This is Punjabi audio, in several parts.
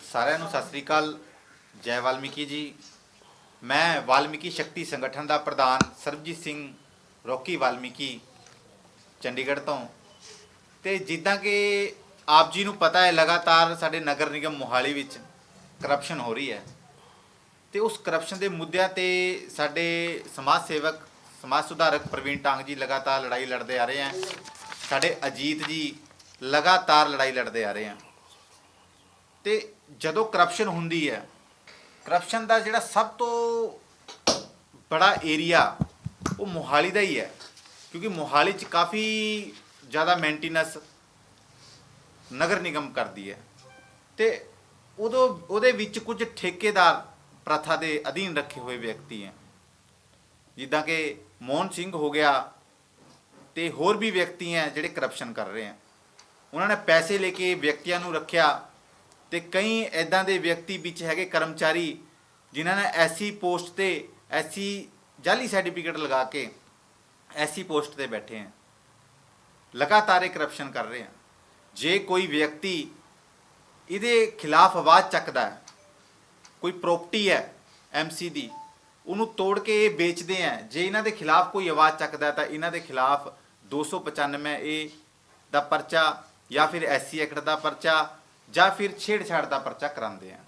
ਸਾਰਿਆਂ ਨੂੰ ਸਤਿ ਸ੍ਰੀ ਅਕਾਲ। ਜੈ ਵਾਲਮੀਕੀ ਜੀ। ਮੈਂ ਵਾਲਮੀਕੀ ਸ਼ਕਤੀ ਸੰਗਠਨ ਦਾ ਪ੍ਰਧਾਨ ਸਰਬਜੀਤ ਸਿੰਘ ਰੋਕੀ ਵਾਲਮੀਕੀ, ਚੰਡੀਗੜ੍ਹ ਤੋਂ। ਤੇ ਜਿੱਦਾਂ ਕਿ ਆਪ ਜੀ ਨੂੰ ਪਤਾ ਹੈ, ਲਗਾਤਾਰ ਸਾਡੇ ਨਗਰ ਨਿਗਮ ਮੋਹਾਲੀ ਵਿੱਚ ਕਰਪਸ਼ਨ ਹੋ ਰਹੀ ਹੈ। ਤੇ ਉਸ ਕਰਪਸ਼ਨ ਦੇ ਮੁੱਦਿਆਂ ਤੇ ਸਾਡੇ ਸਮਾਜ ਸੇਵਕ, ਸਮਾਜ ਸੁਧਾਰਕ ਪ੍ਰਵੀਨ ਟਾਂਗ ਜੀ ਲਗਾਤਾਰ ਲੜਾਈ ਲੜਦੇ ਆ ਰਹੇ ਹਨ ਸਾਡੇ ਅਜੀਤ ਜੀ ਲਗਾਤਾਰ ਲੜਾਈ ਲੜਦੇ ਆ ਰਹੇ ਹਨ ਤੇ ਜਦੋਂ ਕਰਪਸ਼ਨ ਹੁੰਦੀ ਹੈ ਕਰਪਸ਼ਨ ਦਾ ਜਿਹੜਾ ਸਭ ਤੋਂ ਬੜਾ ਏਰੀਆ ਉਹ ਮੋਹਾਲੀ ਦਾ ਹੀ ਹੈ, ਕਿਉਂਕਿ ਮੋਹਾਲੀ 'ਚ ਕਾਫੀ ਜ਼ਿਆਦਾ ਮੇਨਟੇਨੈਂਸ ਨਗਰ ਨਿਗਮ ਕਰਦੀ ਹੈ ਤੇ ਉਦੋਂ, ਉਹਦੇ ਵਿੱਚ ਕੁਝ ਠੇਕੇਦਾਰ ਪ੍ਰਥਾ ਦੇ ਅਧੀਨ ਰੱਖੇ ਹੋਏ ਵਿਅਕਤੀ ਹੈ। ਜਿੱਦਾਂ ਕਿ ਮੋਹਨ ਸਿੰਘ ਹੋ ਗਿਆ ਤੇ ਹੋਰ ਵੀ ਵਿਅਕਤੀ ਹੈ ਜਿਹੜੇ ਕਰਪਸ਼ਨ ਕਰ ਰਹੇ ਹੈ। ਉਹਨਾਂ ਨੇ ਪੈਸੇ ਲੈ ਕੇ ਵਿਅਕਤੀਆਂ ਨੂੰ ਰੱਖਿਆ ਤੇ ਕਈ ਐਦਾਂ ਦੇ ਵਿਅਕਤੀ ਵਿੱਚ ਹੈਗੇ ਕਰਮਚਾਰੀ ਜਿਨ੍ਹਾਂ ਨੇ ਐਸੀ ਪੋਸਟ ਤੇ ਐਸੀ ਜਾਲੀ ਸਰਟੀਫਿਕੇਟ ਲਗਾ ਕੇ ਐਸੀ ਪੋਸਟ ਤੇ ਬੈਠੇ ਹੈ ਲਗਾਤਾਰ ਇਹ ਕਰਪਸ਼ਨ ਕਰ ਰਹੇ ਹੈ ਜੇ ਕੋਈ ਵਿਅਕਤੀ ਇਹਦੇ ਖਿਲਾਫ ਆਵਾਜ਼ ਚੱਕਦਾ ਹੈ, ਕੋਈ ਪ੍ਰਾਪਰਟੀ ਹੈ ਐਮਸੀ ਦੀ, ਉਹਨੂੰ ਤੋੜ ਕੇ ਇਹ ਵੇਚਦੇ ਆ, ਜੇ ਇਹਨਾਂ ਦੇ ਖਿਲਾਫ ਕੋਈ ਆਵਾਜ਼ ਚੱਕਦਾ ਤਾਂ ਇਹਨਾਂ ਦੇ ਖਿਲਾਫ 295 ਏ ਦਾ ਪਰਚਾ ਜਾਂ ਫਿਰ ਐਸਸੀ ਐਕਟ ਦਾ ਪਰਚਾ ਜਾਂ ਫਿਰ ਛੇੜਛਾੜ ਦਾ ਪਰਚਾ ਕਰਾਉਂਦੇ ਆ।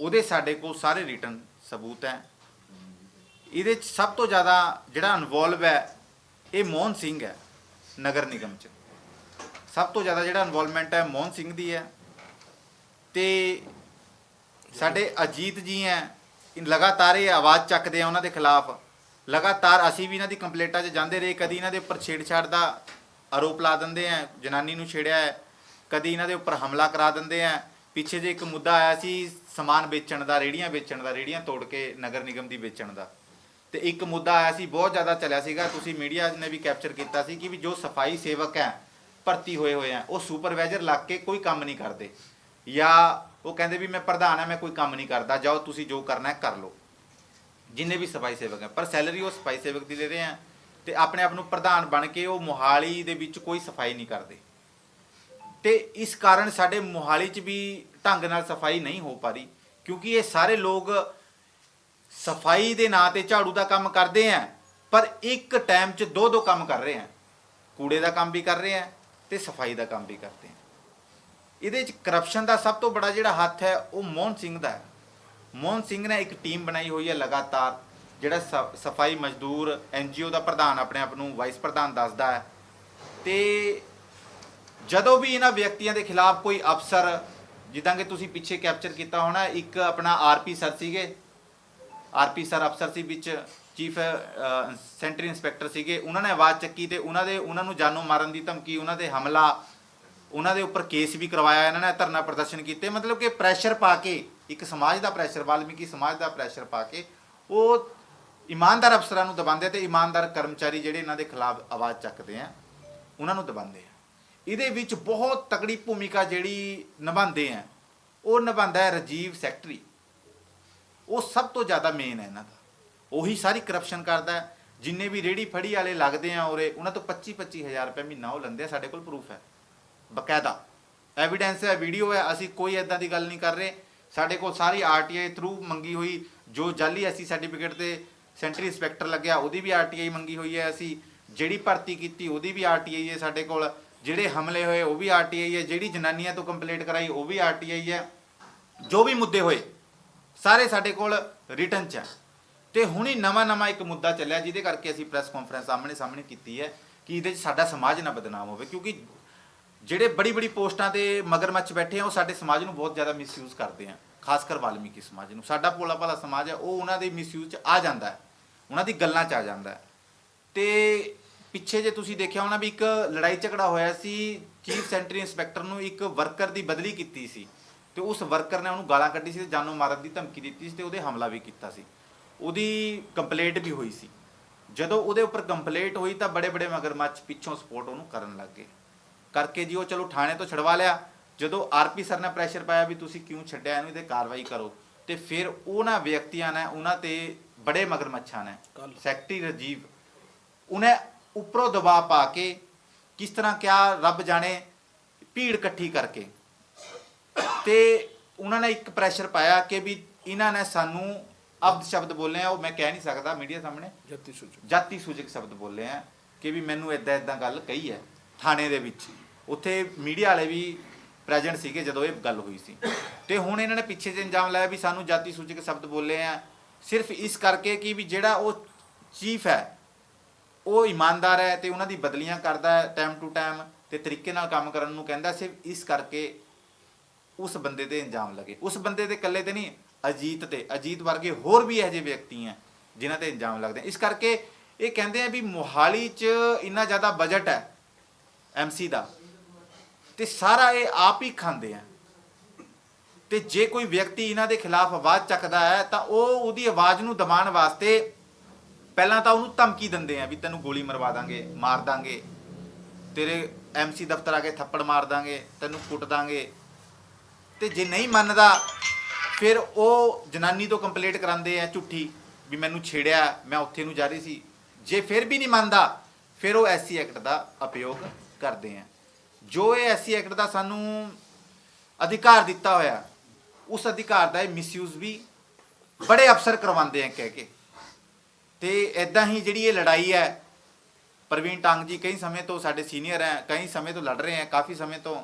ਉਹਦੇ ਸਾਡੇ ਕੋਲ ਸਾਰੇ ਰਿਟਰਨ ਸਬੂਤ ਹੈ। ਇਹਦੇ ਚ ਸਭ ਤੋਂ ਜ਼ਿਆਦਾ ਜਿਹੜਾ ਇਨਵੋਲਵ ਹੈ, ਇਹ ਮੋਹਨ ਸਿੰਘ ਹੈ, ਨਗਰ ਨਿਗਮ ਚ। ਸਭ ਤੋਂ ਜ਼ਿਆਦਾ ਜਿਹੜਾ ਇਨਵੋਲਵਮੈਂਟ ਹੈ, ਮੋਹਨ ਸਿੰਘ ਦੀ ਹੈ। ਤੇ ਸਾਡੇ ਅਜੀਤ ਜੀ ਹੈ ਲਗਾਤਾਰ ਇਹ ਆਵਾਜ਼ ਚੱਕਦੇ ਆ ਉਹਨਾਂ ਦੇ ਖਿਲਾਫ। ਲਗਾਤਾਰ ਅਸੀਂ ਵੀ ਇਹਨਾਂ ਦੀ ਕੰਪਲੇਂਟਾਂ 'ਚ ਜਾਂਦੇ ਰਹੇ, ਕਦੀ ਇਹਨਾਂ ਦੇ ਉੱਪਰ ਛੇੜਛਾੜ ਦਾ ਆਰੋਪ ਲਾ ਦਿੰਦੇ ਆ, ਜਨਾਨੀ ਨੂੰ ਛੇੜਿਆ ਹੈ। ਕਦੀ ਇਹਨਾਂ ਦੇ ਉੱਪਰ ਹਮਲਾ ਕਰਾ ਦਿੰਦੇ ਆ। ਪਿੱਛੇ ਜੇ ਇੱਕ ਮੁੱਦਾ ਆਇਆ ਸੀ, ਸਮਾਨ ਵੇਚਣ ਦਾ, ਰੇੜੀਆਂ ਵੇਚਣ ਦਾ, ਰੇੜੀਆਂ ਤੋੜ ਕੇ ਨਗਰ ਨਿਗਮ ਦੀ ਵੇਚਣ ਦਾ। ਤੇ ਇੱਕ ਮੁੱਦਾ ਆਇਆ ਸੀ, ਬਹੁਤ ਜ਼ਿਆਦਾ ਚੱਲਿਆ ਸੀਗਾ। ਤੁਸੀਂ ਮੀਡੀਆ ਨੇ ਵੀ ਕੈਪਚਰ ਕੀਤਾ ਸੀ ਕਿ ਵੀ ਜੋ ਸਫ਼ਾਈ ਸੇਵਕ ਹੈ, ਭਰਤੀ ਹੋਏ ਹੋਏ ਆ, ਉਹ ਸੁਪਰਵਾਈਜ਼ਰ ਲੱਗ ਕੇ ਕੋਈ ਕੰਮ ਨਹੀਂ ਕਰਦੇ। ਜਾਂ ਉਹ ਕਹਿੰਦੇ ਵੀ ਮੈਂ ਪ੍ਰਧਾਨ ਹਾਂ, ਮੈਂ ਕੋਈ ਕੰਮ ਨਹੀਂ ਕਰਦਾ, ਜਾਓ ਤੁਸੀਂ ਜੋ ਕਰਨਾ ਹੈ ਕਰ ਲਓ। ਜਿੰਨੇ ਵੀ ਸਫ਼ਾਈ ਸੇਵਕ ਹੈ, ਪਰ ਸੈਲਰੀ ਉਹ ਸਫ਼ਾਈ ਸੇਵਕ ਦੀ ਦੇ ਰਹੇ ਆ। ਤੇ ਆਪਣੇ ਆਪ ਨੂੰ ਪ੍ਰਧਾਨ ਬਣ ਕੇ ਉਹ ਮੋਹਾਲੀ ਦੇ ਵਿੱਚ ਕੋਈ ਸਫ਼ਾਈ ਨਹੀਂ ਕਰਦੇ। ਤੇ ਇਸ ਕਾਰਨ ਸਾਡੇ ਮੋਹਾਲੀ 'ਚ ਵੀ ਢੰਗ ਨਾਲ ਸਫ਼ਾਈ ਨਹੀਂ ਹੋ ਪਾ ਰਹੀ, ਕਿਉਂਕਿ ਇਹ ਸਾਰੇ ਲੋਕ ਸਫ਼ਾਈ ਦੇ ਨਾਂ ਤੇ ਝਾੜੂ ਦਾ ਕੰਮ ਕਰਦੇ ਆ, ਪਰ ਇੱਕ ਟਾਈਮ 'ਚ ਦੋ ਦੋ ਕੰਮ ਕਰ ਰਹੇ ਆ। ਕੂੜੇ ਦਾ ਕੰਮ ਵੀ ਕਰ ਰਹੇ ਆ ਤੇ ਸਫ਼ਾਈ ਦਾ ਕੰਮ ਵੀ ਕਰਦੇ ਆ। ਇਹਦੇ 'ਚ ਕਰਪਸ਼ਨ ਦਾ ਸਭ ਤੋਂ ਬੜਾ ਜਿਹੜਾ ਹੱਥ ਹੈ, ਉਹ ਮੋਹਨ ਸਿੰਘ ਦਾ ਹੈ। ਮੋਹਨ ਸਿੰਘ ਨੇ ਇੱਕ ਟੀਮ ਬਣਾਈ ਹੋਈ ਹੈ ਲਗਾਤਾਰ, ਜਿਹੜਾ ਸ- ਸਫ਼ਾਈ ਮਜ਼ਦੂਰ ਐਨਜੀਓ ਦਾ ਪ੍ਰਧਾਨ ਆਪਣੇ ਆਪ ਨੂੰ ਵਾਈਸ ਪ੍ਰਧਾਨ ਦੱਸਦਾ ਹੈ। ਤੇ ਜਦੋਂ ਵੀ ਇਹਨਾਂ ਵਿਅਕਤੀਆਂ ਦੇ ਖਿਲਾਫ ਕੋਈ ਅਫਸਰ, ਜਿੱਦਾਂ ਕਿ ਤੁਸੀਂ ਪਿੱਛੇ ਕੈਪਚਰ ਕੀਤਾ ਹੋਣਾ, ਇੱਕ ਆਪਣਾ ਆਰਪੀ ਸਰ ਸੀਗੇ। ਆਰਪੀ ਸਰ ਅਫਸਰ ਸੀ ਵਿੱਚ, ਚੀਫ ਸੈਂਟਰੀ ਇੰਸਪੈਕਟਰ ਸੀਗੇ। ਉਹਨਾਂ ਨੇ ਆਵਾਜ਼ ਚੱਕੀ ਤੇ ਉਹਨਾਂ ਦੇ, ਉਹਨਾਂ ਨੂੰ ਜਾਨੋਂ ਮਾਰਨ ਦੀ ਧਮਕੀ, ਉਹਨਾਂ ਦੇ ਹਮਲਾ, ਉਹਨਾਂ ਦੇ ਉੱਪਰ ਕੇਸ ਵੀ ਕਰਵਾਇਆ, ਇਹਨਾਂ ਨੇ ਧਰਨਾ ਪ੍ਰਦਰਸ਼ਨ ਕੀਤੇ। ਮਤਲਬ ਕਿ ਪ੍ਰੈਸ਼ਰ ਪਾ ਕੇ, ਇੱਕ ਸਮਾਜ ਦਾ ਪ੍ਰੈਸ਼ਰ, ਵਾਲਮੀਕੀ ਸਮਾਜ ਦਾ ਪ੍ਰੈਸ਼ਰ ਪਾ ਕੇ, ਉਹ ਇਮਾਨਦਾਰ ਅਫਸਰਾਂ ਨੂੰ ਦਬਾਉਂਦੇ ਤੇ ਇਮਾਨਦਾਰ ਕਰਮਚਾਰੀ ਜਿਹੜੇ ਇਹਨਾਂ ਦੇ ਖਿਲਾਫ ਆਵਾਜ਼ ਚੱਕਦੇ ਆ, ਉਹਨਾਂ ਨੂੰ ਦਬਾਉਂਦੇ ਆ। ਇਹਦੇ ਵਿੱਚ ਬਹੁਤ ਤਕੜੀ ਭੂਮਿਕਾ ਜਿਹੜੀ ਨਿਭਾਉਂਦੇ ਆ, ਉਹ ਨਿਭਾਉਂਦਾ ਹੈ ਰਜੀਵ ਸੈਕਟਰੀ। ਉਹ ਸਭ ਤੋਂ ਜ਼ਿਆਦਾ ਮੇਨ ਹੈ ਇਹਨਾਂ ਦਾ। ਉਹੀ ਸਾਰੀ ਕਰਪਸ਼ਨ ਕਰਦਾ ਜਿੰਨੇ ਵੀ ਰੇੜੀ ਫੜੀ ਵਾਲੇ ਲੱਗਦੇ ਆ ਉਰੇ, ਉਹਨਾਂ ਤੋਂ 25 25000 ਰੁਪਏ ਮਹੀਨਾ ਉਹ ਲੈਂਦੇ ਆ, ਸਾਡੇ ਕੋਲ ਪ੍ਰੂਫ ਹੈ। ਬਕਾਇਦਾ। ਐਵੀਡੈਂਸ ਹੈ ਵੀਡੀਓ ਹੈ, ਅਸੀਂ ਕੋਈ ਐਦਾਂ ਦੀ ਗੱਲ ਨਹੀਂ ਕਰ ਰਹੇ। ਸਾਡੇ ਕੋਲ ਸਾਰੀ ਆਰਟੀਆਈ ਥਰੂ ਮੰਗੀ ਹੋਈ, ਜੋ ਜਾਲੀ ਐਸੀ ਸਰਟੀਫਿਕੇਟ ਤੇ ਸੈਂਟਰੀ ਇੰਸਪੈਕਟਰ ਲੱਗਿਆ, ਉਹਦੀ ਵੀ ਆਰਟੀਆਈ ਮੰਗੀ ਹੋਈ ਹੈ। ਅਸੀਂ ਜਿਹੜੀ ਭਰਤੀ ਕੀਤੀ, ਉਹਦੀ ਵੀ ਆਰਟੀਆਈ ਹੈ ਸਾਡੇ ਕੋਲ। ਜਿਹੜੇ ਹਮਲੇ ਹੋਏ, ਉਹ ਵੀ ਆਰਟੀਆਈ ਹੈ। ਜਿਹੜੀ ਜਨਾਨੀਆਂ ਤੋਂ ਕੰਪਲੇਂਟ ਕਰਾਈ, ਉਹ ਵੀ ਆਰਟੀਆਈ ਹੈ। ਜੋ ਵੀ ਮੁੱਦੇ ਹੋਏ, ਸਾਰੇ ਸਾਡੇ ਕੋਲ ਰਿਟਰਨ ਚ ਹੈ। ਤੇ ਹੁਣੀ ਨਵਾਂ ਨਵਾਂ ਇੱਕ ਮੁੱਦਾ ਚੱਲਿਆ, ਜਿਹਦੇ ਕਰਕੇ ਅਸੀਂ ਪ੍ਰੈਸ ਕਾਨਫਰੰਸ ਸਾਹਮਣੇ ਸਾਹਮਣੇ ਕੀਤੀ ਹੈ ਕਿ ਇਹਦੇ 'ਚ ਸਾਡਾ ਸਮਾਜ ਨਾ ਬਦਨਾਮ ਹੋਵੇ। ਕਿਉਂਕਿ ਜਿਹੜੇ ਬੜੀ ਬੜੀ ਪੋਸਟਾਂ ਤੇ ਮਗਰਮੱਛ ਬੈਠੇ ਆ, ਉਹ ਸਾਡੇ ਸਮਾਜ ਨੂੰ ਬਹੁਤ ਜ਼ਿਆਦਾ ਮਿਸਯੂਜ਼ ਕਰਦੇ ਆ, ਖਾਸ ਕਰ ਵਾਲਮੀਕੀ ਸਮਾਜ ਨੂੰ। ਸਾਡਾ ਭੋਲਾ ਭਾਲਾ ਸਮਾਜ ਹੈ, ਉਹ ਉਹਨਾਂ ਦੇ ਮਿਸਯੂਜ਼ 'ਚ ਆ ਜਾਂਦਾ ਹੈ। ਉਹਨਾਂ ਦੀ ਗੱਲਾਂ 'ਚ ਆ ਜਾਂਦਾ ਹੈ। ਤੇ ਪਿੱਛੇ ਜੇ ਤੁਸੀਂ ਦੇਖਿਆ ਹੋਣਾ ਵੀ ਇੱਕ ਲੜਾਈ ਝਗੜਾ ਹੋਇਆ ਸੀ ਚੀਫ ਸੈਂਟਰੀ ਇੰਸਪੈਕਟਰ ਨੂੰ ਇੱਕ ਵਰਕਰ ਦੀ ਬਦਲੀ ਕੀਤੀ ਸੀ ਤੇ ਉਸ ਵਰਕਰ ਨੇ ਉਹਨੂੰ ਗਾਲਾਂ ਕੱਢੀ ਸੀ ਤੇ ਜਾਨੋਂ ਮਾਰਨ ਦੀ ਧਮਕੀ ਦਿੱਤੀ ਸੀ ਤੇ ਉਹਦੇ ਹਮਲਾ ਵੀ ਕੀਤਾ ਸੀ। ਉਹਦੀ ਕੰਪਲੇਂਟ ਵੀ ਹੋਈ ਸੀ। ਜਦੋਂ ਉਹਦੇ ਉੱਪਰ ਕੰਪਲੇਂਟ ਹੋਈ ਤਾਂ ਬੜੇ ਬੜੇ ਮਗਰਮੱਛ ਪਿੱਛੋਂ ਸਪੋਰਟ ਉਹਨੂੰ ਕਰਨ ਲੱਗ। ਗਏ ਕਰਕੇ ਜੀ ਉਹ ਚਲੋ ਥਾਣੇ ਤੋਂ ਛਡਵਾ ਲਿਆ। ਜਦੋਂ ਆਰਪੀ ਸਰ ਨੇ ਪ੍ਰੈਸ਼ਰ ਪਾਇਆ ਵੀ ਤੁਸੀਂ ਕਿਉਂ ਛੱਡਿਆ ਇਹਨੂੰ ਇਹਦੇ ਕਾਰਵਾਈ ਕਰੋ। ਤੇ ਫਿਰ ਉਹਨਾਂ ਵਿਅਕਤੀਆਂ ਨੇ ਉਹਨਾਂ ਤੇ ਬੜੇ ਮਗਰਮੱਛਾਂ ਨੇ ਸੈਕਟਰੀ ਰਜੀਵ ਉਹਨੇ ਉੱਪਰੋਂ ਦਬਾਅ ਪਾ ਕੇ ਕਿਸ ਤਰ੍ਹਾਂ ਕਿਆ ਰੱਬ ਜਾਣੇ ਭੀੜ ਇਕੱਠੀ ਕਰਕੇ। ਤੇ ਉਹਨਾਂ ਨੇ ਇੱਕ ਪ੍ਰੈਸ਼ਰ ਪਾਇਆ ਕਿ ਵੀ ਇਹਨਾਂ ਨੇ ਸਾਨੂੰ ਅਬਦ ਸ਼ਬਦ ਬੋਲੇ ਆ ਉਹ ਮੈਂ ਕਹਿ ਨਹੀਂ ਸਕਦਾ ਮੀਡੀਆ ਸਾਹਮਣੇ। ਜੱਤੀ ਸੂਚਕ। ਜਾਤੀ ਸੂਚਕ ਸ਼ਬਦ ਬੋਲੇ ਆ ਕਿ ਵੀ ਮੈਨੂੰ ਇਦਾਂ ਇਦਾਂ ਗੱਲ ਕਹੀ ਹੈ ਥਾਣੇ ਦੇ ਵਿੱਚ। ਉੱਥੇ ਮੀਡੀਆ ਵਾਲੇ ਵੀ ਪ੍ਰੈਜ਼ੈਂਟ ਸੀਗੇ ਜਦੋਂ ਇਹ ਗੱਲ ਹੋਈ ਸੀ। ਤੇ ਹੁਣ ਇਹਨਾਂ ਨੇ ਪਿੱਛੇ ਜੇ ਇੰਜਾਮ ਲਾਇਆ ਵੀ ਸਾਨੂੰ ਜਾਤੀ ਸੂਚਕ ਸ਼ਬਦ ਬੋਲੇ ਆ। ਸਿਰਫ ਇਸ ਕਰਕੇ ਕਿ ਵੀ ਜਿਹੜਾ ਉਹ ਚੀਫ ਹੈ ਉਹ ਇਮਾਨਦਾਰ ਹੈ ਤੇ ਉਹਨਾਂ ਦੀ ਬਦਲੀਆਂ ਕਰਦਾ ਹੈ ਟਾਈਮ ਟੂ ਟਾਈਮ ਤੇ ਤਰੀਕੇ ਨਾਲ ਕੰਮ ਕਰਨ ਨੂੰ ਕਹਿੰਦਾ ਸਿਰਫ ਇਸ ਕਰਕੇ ਉਸ ਬੰਦੇ ਤੇ ਇੰਜਾਮ ਲੱਗੇ। ਉਸ ਬੰਦੇ ਤੇ ਇਕੱਲੇ ਤੇ ਨਹੀਂ, ਅਜੀਤ ਤੇ। ਅਜੀਤ ਵਰਗੇ ਹੋਰ ਵੀ ਇਹੋ ਜਿਹੇ ਵਿਅਕਤੀ ਹੈ ਜਿਨ੍ਹਾਂ ਤੇ ਇੰਜਾਮ ਲੱਗਦੇ ਇਸ ਕਰਕੇ ਇਹ ਕਹਿੰਦੇ ਆ ਵੀ ਮੋਹਾਲੀ 'ਚ ਇੰਨਾ ਜ਼ਿਆਦਾ ਬਜਟ ਹੈ ਐਮਸੀ ਦਾ ਤੇ ਸਾਰਾ ਇਹ ਆਪ ਹੀ ਖਾਂਦੇ ਆ। ਤੇ ਜੇ ਕੋਈ ਵਿਅਕਤੀ ਇਹਨਾਂ ਦੇ ਖਿਲਾਫ ਆਵਾਜ਼ ਚੱਕਦਾ ਹੈ ਤਾਂ ਉਹ ਉਹਦੀ ਆਵਾਜ਼ ਨੂੰ ਦਬਾਉਣ ਵਾਸਤੇ ਪਹਿਲਾਂ ਤਾਂ ਉਹਨੂੰ ਧਮਕੀ ਦਿੰਦੇ ਆ ਵੀ ਤੈਨੂੰ ਗੋਲੀ ਮਰਵਾ ਦਾਂਗੇ, ਮਾਰ ਦਾਂਗੇ। ਤੇਰੇ ਐਮਸੀ ਦਫ਼ਤਰ ਆ ਕੇ ਥੱਪੜ ਮਾਰ ਦਾਂਗੇ, ਤੈਨੂੰ ਕੁੱਟ ਦਾਂਗੇ। ਤੇ ਜੇ ਨਹੀਂ ਮੰਨਦਾ, ਫਿਰ ਉਹ ਜਨਾਨੀ ਤੋਂ ਕੰਪਲੇਂਟ ਕਰਾਉਂਦੇ ਆ ਝੂਠੀ ਵੀ ਮੈਨੂੰ ਛੇੜਿਆ, ਮੈਂ ਉੱਥੇ ਨੂੰ ਜਾ ਰਹੀ ਸੀ। ਜੇ ਫਿਰ ਵੀ ਨਹੀਂ ਮੰਨਦਾ, ਫਿਰ ਉਹ ਐਸਸੀ ਐਕਟ ਦਾ ਉਪਯੋਗ ਕਰਦੇ ਆ। ਜੋ ਇਹ ਐਸਸੀ ਐਕਟ ਦਾ ਸਾਨੂੰ ਅਧਿਕਾਰ ਦਿੱਤਾ ਹੋਇਆ, ਉਸ ਅਧਿਕਾਰ ਦਾ ਇਹ ਮਿਸਯੂਜ਼ ਵੀ ਬੜੇ ਅਫਸਰ ਕਰਵਾਉਂਦੇ ਆ ਕਹਿ ਕੇ। ਤੇ ਇਦਾਂ ਹੀ ਜਿਹੜੀ ਇਹ ਲੜਾਈ ਹੈ, ਪ੍ਰਵੀਨ ਟਾਂਗ ਜੀ ਕਈ ਸਮੇਂ ਤੋਂ ਸਾਡੇ ਸੀਨੀਅਰ ਹੈ, ਕਈ ਸਮੇਂ ਤੋਂ ਲੜ ਰਹੇ ਹੈ, ਕਾਫੀ ਸਮੇਂ ਤੋਂ।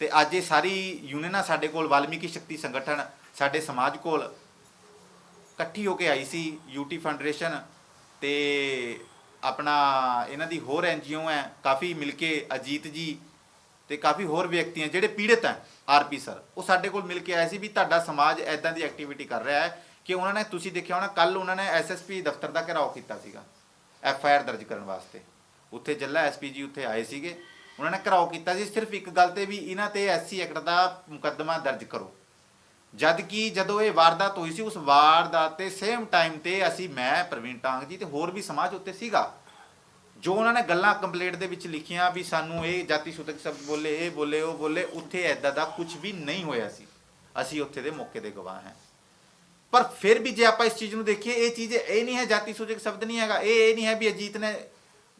ਤੇ ਅੱਜ ਇਹ ਸਾਰੀ ਯੂਨੀਅਨਾਂ ਸਾਡੇ ਕੋਲ, ਵਾਲਮੀਕੀ ਸ਼ਕਤੀ ਸੰਗਠਨ ਸਾਡੇ ਸਮਾਜ ਕੋਲ ਇਕੱਠੀ ਹੋ ਕੇ ਆਈ ਸੀ ਯੂਟੀ ਫਾਊਂਡੇਸ਼ਨ ਤੇ ਆਪਣਾ ਇਹਨਾਂ ਦੀ ਹੋਰ ਐਨਜੀਓ ਹੈ, ਕਾਫੀ ਮਿਲ ਕੇ ਅਜੀਤ ਜੀ ਤੇ ਕਾਫੀ ਹੋਰ ਵਿਅਕਤੀ ਹੈ ਜਿਹੜੇ ਪੀੜਤ ਹੈ ਆਰਪੀ ਸਰ, ਉਹ ਸਾਡੇ ਕੋਲ ਮਿਲ ਕੇ ਆਏ ਸੀ ਵੀ ਤੁਹਾਡਾ ਸਮਾਜ ਐਦਾਂ ਦੀ ਐਕਟੀਵਿਟੀ ਕਰ ਰਿਹਾ ਹੈ ਕਿ ਉਹਨਾਂ ਨੇ, ਤੁਸੀਂ ਦੇਖਿਆ ਹੋਣਾ ਕੱਲ ਉਹਨਾਂ ਨੇ ਐਸਐਸਪੀ ਦਫ਼ਤਰ ਦਾ ਘਿਰਾਓ ਕੀਤਾ ਸੀਗਾ, ਐਫ ਆਈ ਆਰ ਦਰਜ ਕਰਨ ਵਾਸਤੇ। ਉੱਥੇ ਜੱਲਾ ਐਸਪੀ ਜੀ ਉੱਥੇ ਆਏ ਸੀਗੇ। ਉਹਨਾਂ ਨੇ ਘਿਰਾਓ ਕੀਤਾ ਸੀ, ਸਿਰਫ ਇੱਕ ਗੱਲ ਤੇ ਵੀ ਇਹਨਾਂ ਤੇ ਐਸਸੀ ਐਕਟ ਦਾ ਮੁਕੱਦਮਾ ਦਰਜ ਕਰੋ। ਜਦ ਕਿ ਜਦੋਂ ਇਹ ਵਾਰਦਾਤ ਹੋਈ ਸੀ, ਉਸ ਵਾਰਦਾਤ ਤੇ ਸੇਮ ਟਾਈਮ ਤੇ ਅਸੀਂ, ਮੈਂ, ਪ੍ਰਵੀਨ ਟਾਂਗ ਜੀ ਤੇ ਹੋਰ ਵੀ ਸਮਾਜ ਉੱਤੇ ਸੀਗਾ। ਜੋ ਉਹਨਾਂ ਨੇ ਗੱਲਾਂ ਕੰਪਲੀਟ ਦੇ ਵਿੱਚ ਲਿਖੀਆਂ ਵੀ ਸਾਨੂੰ ਇਹ ਜਾਤੀ ਸੂਤਕ ਸ਼ਬਦ ਬੋਲੇ, ਇਹ ਬੋਲੇ, ਉਹ ਬੋਲੇ, ਉੱਥੇ ਐਦਾਂ ਦਾ ਕੁਝ ਵੀ ਨਹੀਂ ਹੋਇਆ ਸੀ। ਅਸੀਂ ਉੱਥੇ ਦੇ ਮੌਕੇ ਦੇ ਗਵਾਹ ਹਾਂ। ਪਰ ਫਿਰ ਵੀ ਜੇ ਆਪਾਂ ਇਸ ਚੀਜ਼ ਨੂੰ ਦੇਖੀਏ, ਇਹ ਚੀਜ਼ ਇਹ ਨਹੀਂ ਹੈ ਜਾਤੀ ਸੂਚਕ ਸ਼ਬਦ ਨਹੀਂ ਹੈਗਾ, ਇਹ ਇਹ ਨਹੀਂ ਹੈ ਵੀ ਅਜੀਤ ਨੇ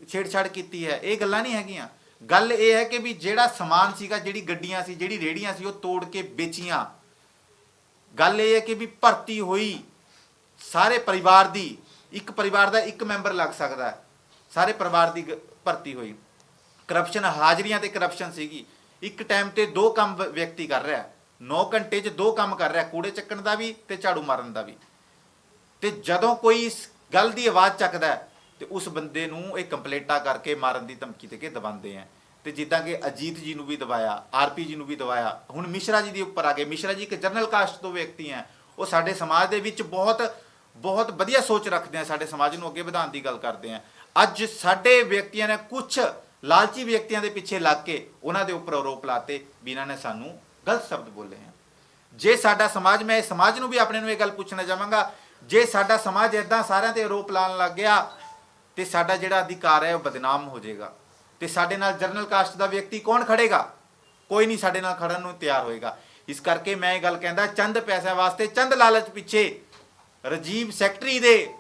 ਛੇੜਛਾੜ ਕੀਤੀ ਹੈ, ਇਹ ਗੱਲਾਂ ਨਹੀਂ ਹੈਗੀਆਂ। ਗੱਲ ਇਹ ਹੈ ਕਿ ਵੀ ਜਿਹੜਾ ਸਮਾਨ ਸੀਗਾ, ਜਿਹੜੀ ਗੱਡੀਆਂ ਸੀ, ਜਿਹੜੀ ਰੇੜੀਆਂ ਸੀ, ਉਹ ਤੋੜ ਕੇ ਵੇਚੀਆਂ। ਗੱਲ ਇਹ ਹੈ ਕਿ ਵੀ ਭਰਤੀ ਹੋਈ, ਸਾਰੇ ਪਰਿਵਾਰ ਦੀ, ਇੱਕ ਪਰਿਵਾਰ ਦਾ ਇੱਕ ਮੈਂਬਰ ਲੱਗ ਸਕਦਾ ਹੈ। ਸਾਰੇ ਪਰਿਵਾਰ ਦੀ ਗ- ਭਰਤੀ ਹੋਈ। ਕਰਪਸ਼ਨ ਹਾਜ਼ਰੀਆਂ ਤੇ ਕਰਪਸ਼ਨ ਸੀਗੀ। ਇੱਕ ਟਾਈਮ ਤੇ ਦੋ ਕੰਮ ਵਿਅਕਤੀ ਕਰ ਰਿਹਾ 9 ਘੰਟੇ 'ਚ ਦੋ ਕੰਮ ਕਰ ਰਿਹਾ ਕੂੜੇ ਚੱਕਣ ਦਾ ਵੀ ਤੇ ਝਾੜੂ ਮਾਰਨ ਦਾ ਵੀ। ਤੇ ਜਦੋਂ ਕੋਈ ਇਸ ਗੱਲ ਦੀ ਆਵਾਜ਼ ਚੱਕਦਾ ਹੈ, ਤੇ ਉਸ ਬੰਦੇ ਨੂੰ ਇਹ ਕੰਪਲੇਂਟਾਂ ਕਰਕੇ ਮਾਰਨ ਦੀ ਧਮਕੀ ਦੇ ਕੇ ਦਬਾਉਂਦੇ ਆ। ਤੇ ਜਿੱਦਾਂ ਕਿ ਅਜੀਤ ਜੀ ਨੂੰ ਵੀ ਦਬਾਇਆ ਆਰਪੀ ਜੀ ਨੂੰ ਵੀ ਦਬਾਇਆ ਹੁਣ ਮਿਸ਼ਰਾ ਜੀ ਦੇ ਉੱਪਰ ਆ ਗਏ। ਮਿਸ਼ਰਾ ਜੀ ਇੱਕ ਜਰਨਲ ਕਾਸਟ ਤੋਂ ਵਿਅਕਤੀ ਹੈ ਉਹ ਸਾਡੇ ਸਮਾਜ ਦੇ ਵਿੱਚ ਬਹੁਤ ਬਹੁਤ ਵਧੀਆ ਸੋਚ ਰੱਖਦੇ ਆ ਸਾਡੇ ਸਮਾਜ ਨੂੰ ਅੱਗੇ ਵਧਾਉਣ ਦੀ ਗੱਲ ਕਰਦੇ ਆ। ਅੱਜ ਸਾਡੇ ਵਿਅਕਤੀਆਂ ਨੇ ਕੁਝ ਲਾਲਚੀ ਵਿਅਕਤੀਆਂ ਦੇ ਪਿੱਛੇ ਲੱਗ ਕੇ ਉਹਨਾਂ ਦੇ ਉੱਪਰ ਆਰੋਪ ਲਾਤੇ ਵੀ ਇਹਨਾਂ ਨੇ ਸਾਨੂੰ ਗਲਤ ਸ਼ਬਦ ਬੋਲੇ ਆ। ਜੇ ਸਾਡਾ ਸਮਾਜ, ਮੈਂ ਸਮਾਜ ਨੂੰ ਵੀ ਆਪਣੇ ਨੂੰ ਇਹ ਗੱਲ ਪੁੱਛਣਾ ਚਾਹਾਂਗਾ ਜੇ ਸਾਡਾ ਸਮਾਜ ਇਦਾਂ ਸਾਰਿਆਂ ਤੇ ਆਰੋਪ ਲਾਉਣ ਲੱਗ ਗਿਆ, ਤੇ ਸਾਡਾ ਜਿਹੜਾ ਅਧਿਕਾਰ ਹੈ ਉਹ ਬਦਨਾਮ ਹੋ ਜਾਏਗਾ। ਤੇ ਸਾਡੇ ਨਾਲ ਜਰਨਲ ਕਾਸਟ ਦਾ ਵਿਅਕਤੀ ਕੌਣ ਖੜੇਗਾ? ਕੋਈ ਨਹੀਂ ਸਾਡੇ ਨਾਲ ਖੜਨ ਨੂੰ ਤਿਆਰ ਹੋਏਗਾ। ਇਸ ਕਰਕੇ ਮੈਂ ਇਹ ਗੱਲ ਕਹਿੰਦਾ, ਚੰਦ ਪੈਸਿਆਂ ਵਾਸਤੇ ਚੰਦ ਲਾਲਚ ਪਿੱਛੇ ਰਜੀਵ ਸੈਕਟਰੀ ਦੇ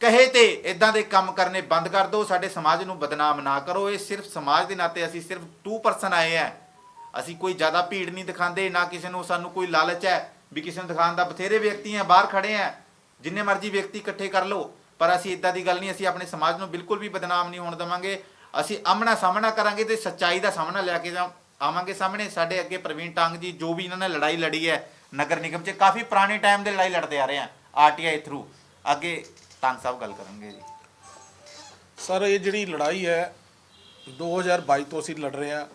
ਕਹੇ ਤੇ ਇਦਾਂ ਦੇ ਕੰਮ ਕਰਨੇ ਬੰਦ ਕਰ ਦਿਓ। ਸਾਡੇ ਸਮਾਜ ਨੂੰ ਬਦਨਾਮ ਨਾ ਕਰੋ। ਇਹ ਸਿਰਫ ਸਮਾਜ ਦੇ ਨਾਤੇ ਅਸੀਂ ਸਿਰਫ 2% ਆਏ ਆ। ਅਸੀਂ ਕੋਈ ਜ਼ਿਆਦਾ ਭੀੜ ਨਹੀਂ ਦਿਖਾਉਂਦੇ, ਨਾ ਕਿਸੇ ਨੂੰ ਸਾਨੂੰ ਕੋਈ ਲਾਲਚ ਹੈ ਵੀ ਕਿਸੇ ਨੂੰ ਦਿਖਾਉਣ ਦਾ। ਬਥੇਰੇ ਵਿਅਕਤੀ ਆ ਬਾਹਰ ਖੜੇ ਆ ਜਿੰਨੇ ਮਰਜ਼ੀ ਵਿਅਕਤੀ ਇਕੱਠੇ ਕਰ ਲਓ, ਪਰ ਅਸੀਂ ਇਦਾਂ ਦੀ ਗੱਲ ਨਹੀਂ, ਅਸੀਂ ਆਪਣੇ ਸਮਾਜ ਨੂੰ ਬਿਲਕੁਲ ਵੀ ਬਦਨਾਮ ਨਹੀਂ ਹੋਣ ਦੇਵਾਂਗੇ। ਅਸੀਂ ਆਮਣਾ ਸਾਹਮਣਾ ਕਰਾਂਗੇ ਤੇ ਸੱਚਾਈ ਦਾ ਸਾਹਮਣਾ ਲੈ ਕੇ ਜਾ- ਆਵਾਂਗੇ ਸਾਹਮਣੇ। ਸਾਡੇ ਅੱਗੇ ਪ੍ਰਵੀਨ ਟਾਂਗ ਜੀ, ਜੋ ਵੀ ਇਹਨਾਂ ਨੇ ਲੜਾਈ ਲੜੀ ਹੈ ਨਗਰ ਨਿਗਮ 'ਚ, ਕਾਫੀ ਪੁਰਾਣੇ ਟਾਈਮ ਦੇ ਲੜਾਈ ਲੜਦੇ ਆ ਰਹੇ ਆ ਆਰਟੀਆਈ ਥਰੂ। ਅੱਗੇ ਟੰਗ ਸਾਹਿਬ ਗੱਲ ਕਰਨਗੇ ਜੀ। ਸਰ, ਇਹ ਜਿਹੜੀ ਲੜਾਈ ਹੈ 2022 ਤੋਂ ਅਸੀਂ ਲੜ ਰਹੇ ਹਾਂ।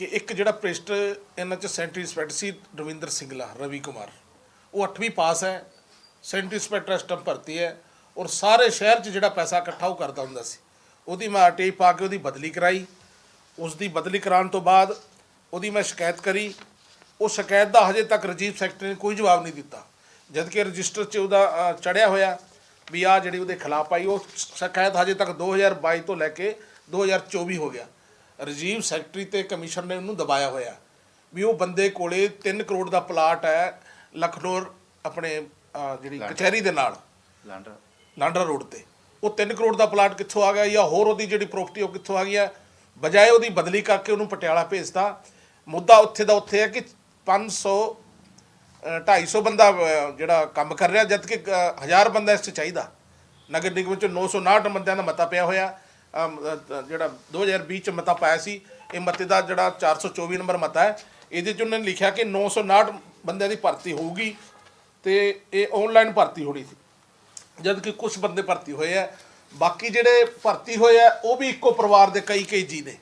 ਕਿ ਇੱਕ ਜਿਹੜਾ ਪ੍ਰਿਸਟ ਇਹਨਾਂ ਚ ਸੈਂਟਰੀ ਇੰਸਪੈਕਟਰ ਸੀ ਰਵਿੰਦਰ ਸਿੰਘਲਾ ਰਵੀ ਕੁਮਾਰ। ਉਹ 8ਵੀਂ ਪਾਸ ਹੈ, ਸੈਂਟਰੀ ਇੰਸਪੈਕਟਰ ਇਸ ਭਰਤੀ ਹੈ ਔਰ ਸਾਰੇ ਸ਼ਹਿਰ 'ਚ ਜਿਹੜਾ ਪੈਸਾ ਇਕੱਠਾ ਉਹ ਕਰਦਾ ਹੁੰਦਾ ਸੀ। ਉਹਦੀ ਮੈਂ ਆਰਟੀਆਈ ਪਾ ਕੇ ਉਹਦੀ ਬਦਲੀ ਕਰਾਈ। ਉਸ ਦੀ ਬਦਲੀ ਕਰਾਉਣ ਤੋਂ ਬਾਅਦ ਉਹਦੀ ਮੈਂ ਸ਼ਿਕਾਇਤ ਕਰੀ। ਉਹ ਸ਼ਿਕਾਇਤ ਦਾ ਹਜੇ ਤੱਕ ਰਜੀਵ ਸੈਕਟਰੀ ਨੇ ਕੋਈ ਜਵਾਬ ਨਹੀਂ ਦਿੱਤਾ। ਜਦ ਕਿ ਰਜਿਸਟਰ 'ਚ ਉਹਦਾ ਚੜਿਆ ਹੋਇਆ ਵੀ ਆ ਜਿਹੜੀ ਉਹਦੇ ਖਿਲਾਫ ਆਈ, ਉਹ ਸ਼ਿਕਾਇਤ ਹਜੇ ਤੱਕ 2022 ਤੋਂ ਲੈ ਕੇ 2024 ਹੋ ਗਿਆ। ਰਜੀਵ ਸੈਕਟਰੀ ਤੇ ਕਮਿਸ਼ਨ ਨੇ ਉਹਨੂੰ ਦਬਾਇਆ ਹੋਇਆ। ਵੀ ਉਹ ਬੰਦੇ ਕੋਲੇ 3 ਕਰੋੜ ਦਾ ਪਲਾਟ ਹੈ ਲਖਨੌਰ ਆਪਣੇ ਜਿਹੜੀ ਕਚਹਿਰੀ ਦੇ ਨਾਲ। ਲਾਂਡਰ। ਲਾਂਡਰਾ ਰੋਡ ਤੇ। ਉਹ 3 ਕਰੋੜ ਦਾ ਪਲਾਟ ਕਿੱਥੋਂ ਆ ਗਿਆ ਜਾਂ ਹੋਰ ਉਹਦੀ ਜਿਹੜੀ ਪ੍ਰਾਪਰਟੀ ਉਹ ਕਿੱਥੋਂ ਆ ਗਈ ਹੈ ਬਜਾਏ ਉਹਦੀ ਬਦਲੀ ਕਰਕੇ ਉਹਨੂੰ ਪਟਿਆਲਾ ਭੇਜਤਾ। ਮੁੱਦਾ ਉੱਥੇ ਦਾ ਉੱਥੇ ਹੈ ਕਿ 500 ਅ, 250 ਬੰਦਾ ਜਿਹੜਾ ਕੰਮ ਕਰ ਰਿਹਾ ਜਦ ਕਿ 1000 ਬੰਦਾ ਇਸ 'ਚ ਚਾਹੀਦਾ। ਨਗਰ ਨਿਗਮ ਚ 959 ਬੰਦਿਆਂ ਦਾ ਮਤਾ ਪਿਆ ਹੋਇਆ। ਜਿਹੜਾ 2020 ਚ ਮਤਾ ਪਾਇਆ ਸੀ, ਇਹ ਮਤੇ ਦਾ ਜਿਹੜਾ 424 ਨੰਬਰ ਮਤਾ ਹੈ, ਇਹਦੇ ਚ ਉਹਨਾਂ ਨੇ ਲਿਖਿਆ ਕਿ 959 ਬੰਦਿਆਂ ਦੀ ਭਰਤੀ ਹੋਊਗੀ ਤੇ ਇਹ ਆਨਲਾਈਨ ਭਰਤੀ ਹੋਣੀ ਸੀ। ਜਦ ਕਿ ਕੁਝ ਬੰਦੇ ਭਰਤੀ ਹੋਏ ਆ, ਬਾਕੀ ਜਿਹੜੇ ਭਰਤੀ ਹੋਏ ਆ, ਉਹ ਵੀ ਇੱਕੋ ਪਰਿਵਾਰ ਦੇ ਕਈ ਕਈ ਜੀ ਨੇ।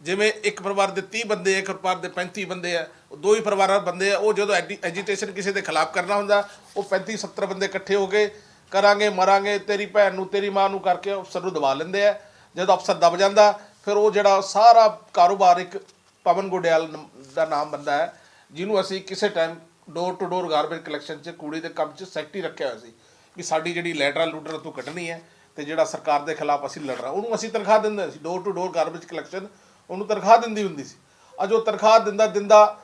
ਜਿਵੇਂ ਇੱਕ ਪਰਿਵਾਰ ਦੇ 30 ਬੰਦੇ, ਇੱਕ ਪਰਿਵਾਰ ਦੇ 35 ਬੰਦੇ ਆ ਦੋ ਹੀ ਪਰਿਵਾਰਾਂ ਦੇ ਬੰਦੇ ਆ, ਉਹ ਜਦੋਂ ਐਜੀਟੇਸ਼ਨ ਕਿਸੇ ਦੇ ਖਿਲਾਫ ਕਰਨਾ ਹੁੰਦਾ, ਉਹ 35 70 ਬੰਦੇ ਇਕੱਠੇ ਹੋ ਕੇ ਕਰਾਂਗੇ, ਮਰਾਂਗੇ, ਤੇਰੀ ਭੈਣ ਨੂੰ, ਤੇਰੀ ਮਾਂ ਨੂੰ ਕਰਕੇ ਅਫਸਰ ਨੂੰ ਦਬਾ ਲੈਂਦੇ ਆ। ਜਦੋਂ ਅਫਸਰ ਦਬ ਜਾਂਦਾ, ਫਿਰ ਉਹ ਜਿਹੜਾ ਸਾਰਾ ਕਾਰੋਬਾਰ ਇੱਕ ਪਵਨ ਗੋਡਿਆਲ ਨ- ਦਾ ਨਾਮ ਬੰਦਾ ਹੈ, ਜਿਹਨੂੰ ਅਸੀਂ ਕਿਸੇ time door to door garbage collection 'ਚ, ਕੂੜੇ ਦੇ ਕੰਮ 'ਚ ਸੈਕਟਰੀ ਰੱਖਿਆ ਹੋਇਆ ਸੀ ਵੀ ਸਾਡੀ ਜਿਹੜੀ ਲੈਟਰ ਲੂਟਰ ਤੋਂ ਕੱਢਣੀ ਹੈ ਤੇ ਜਿਹੜਾ ਸਰਕਾਰ ਦੇ ਖਿਲਾਫ ਅਸੀਂ ਲੜ ਰਹਾ ਉਹਨੂੰ ਅਸੀਂ ਤਨਖਾਹ ਦਿੰਦੇ ਸੀ। Door to door garbage collection ਉਹਨੂੰ ਤਨਖਾਹ ਦਿੰਦੀ ਹੁੰਦੀ ਸੀ। ਅੱਜ ਉਹ ਤਨਖਾਹ ਦਿੰਦਾ ਦਿੰਦਾ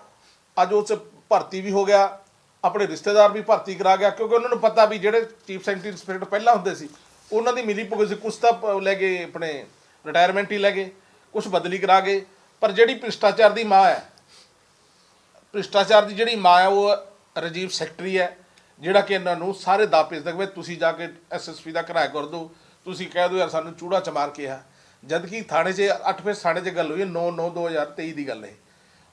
ਅੱਜ ਉਹ 'ਚ ਭਰਤੀ ਵੀ ਹੋ ਗਿਆ, ਆਪਣੇ ਰਿਸ਼ਤੇਦਾਰ ਵੀ ਭਰਤੀ ਕਰਾ ਗਿਆ, ਕਿਉਂਕਿ ਉਹਨਾਂ ਨੂੰ ਪਤਾ ਵੀ ਜਿਹੜੇ ਚੀਫ ਸੈਕਟਰੀ ਇੰਸਪੈਕਟਰ ਪਹਿਲਾਂ ਹੁੰਦੇ ਸੀ ਉਹਨਾਂ ਦੀ ਮਿਲੀ ਭੁਗਤ ਸੀ, ਕੁਛ ਤਾਂ ਲੈ ਗਏ ਆਪਣੇ ਰਿਟਾਇਰਮੈਂਟ ਹੀ ਲੈ ਗਏ, ਕੁਛ ਬਦਲੀ ਕਰਾ ਗਏ, ਪਰ ਜਿਹੜੀ ਭ੍ਰਿਸ਼ਟਾਚਾਰ ਦੀ ਮਾਂ ਹੈ, ਭ੍ਰਿਸ਼ਟਾਚਾਰ ਦੀ ਜਿਹੜੀ ਮਾਂ ਹੈ, ਉਹ ਰਾਜੀਵ ਸੈਕਟਰੀ ਹੈ, ਜਿਹੜਾ ਕਿ ਇਹਨਾਂ ਨੂੰ ਸਾਰੇ ਦਾ ਭੇਜਦਾ ਕਿ ਤੁਸੀਂ ਜਾ ਕੇ ਐਸਐਸਪੀ ਦਾ ਕਿਰਾਇਆ ਕਰ ਦਿਓ, ਤੁਸੀਂ ਕਹਿ ਦਿਓ ਯਾਰ ਸਾਨੂੰ ਚੂੜਾ ਚਮਾਰ ਕੇ ਆ। ਜਦ ਕਿ ਥਾਣੇ 'ਚ 8 ਫੇਸ ਥਾਣੇ 'ਚ ਗੱਲ ਹੋਈ ਹੈ 9 9 2023 ਦੀ ਗੱਲ ਹੈ।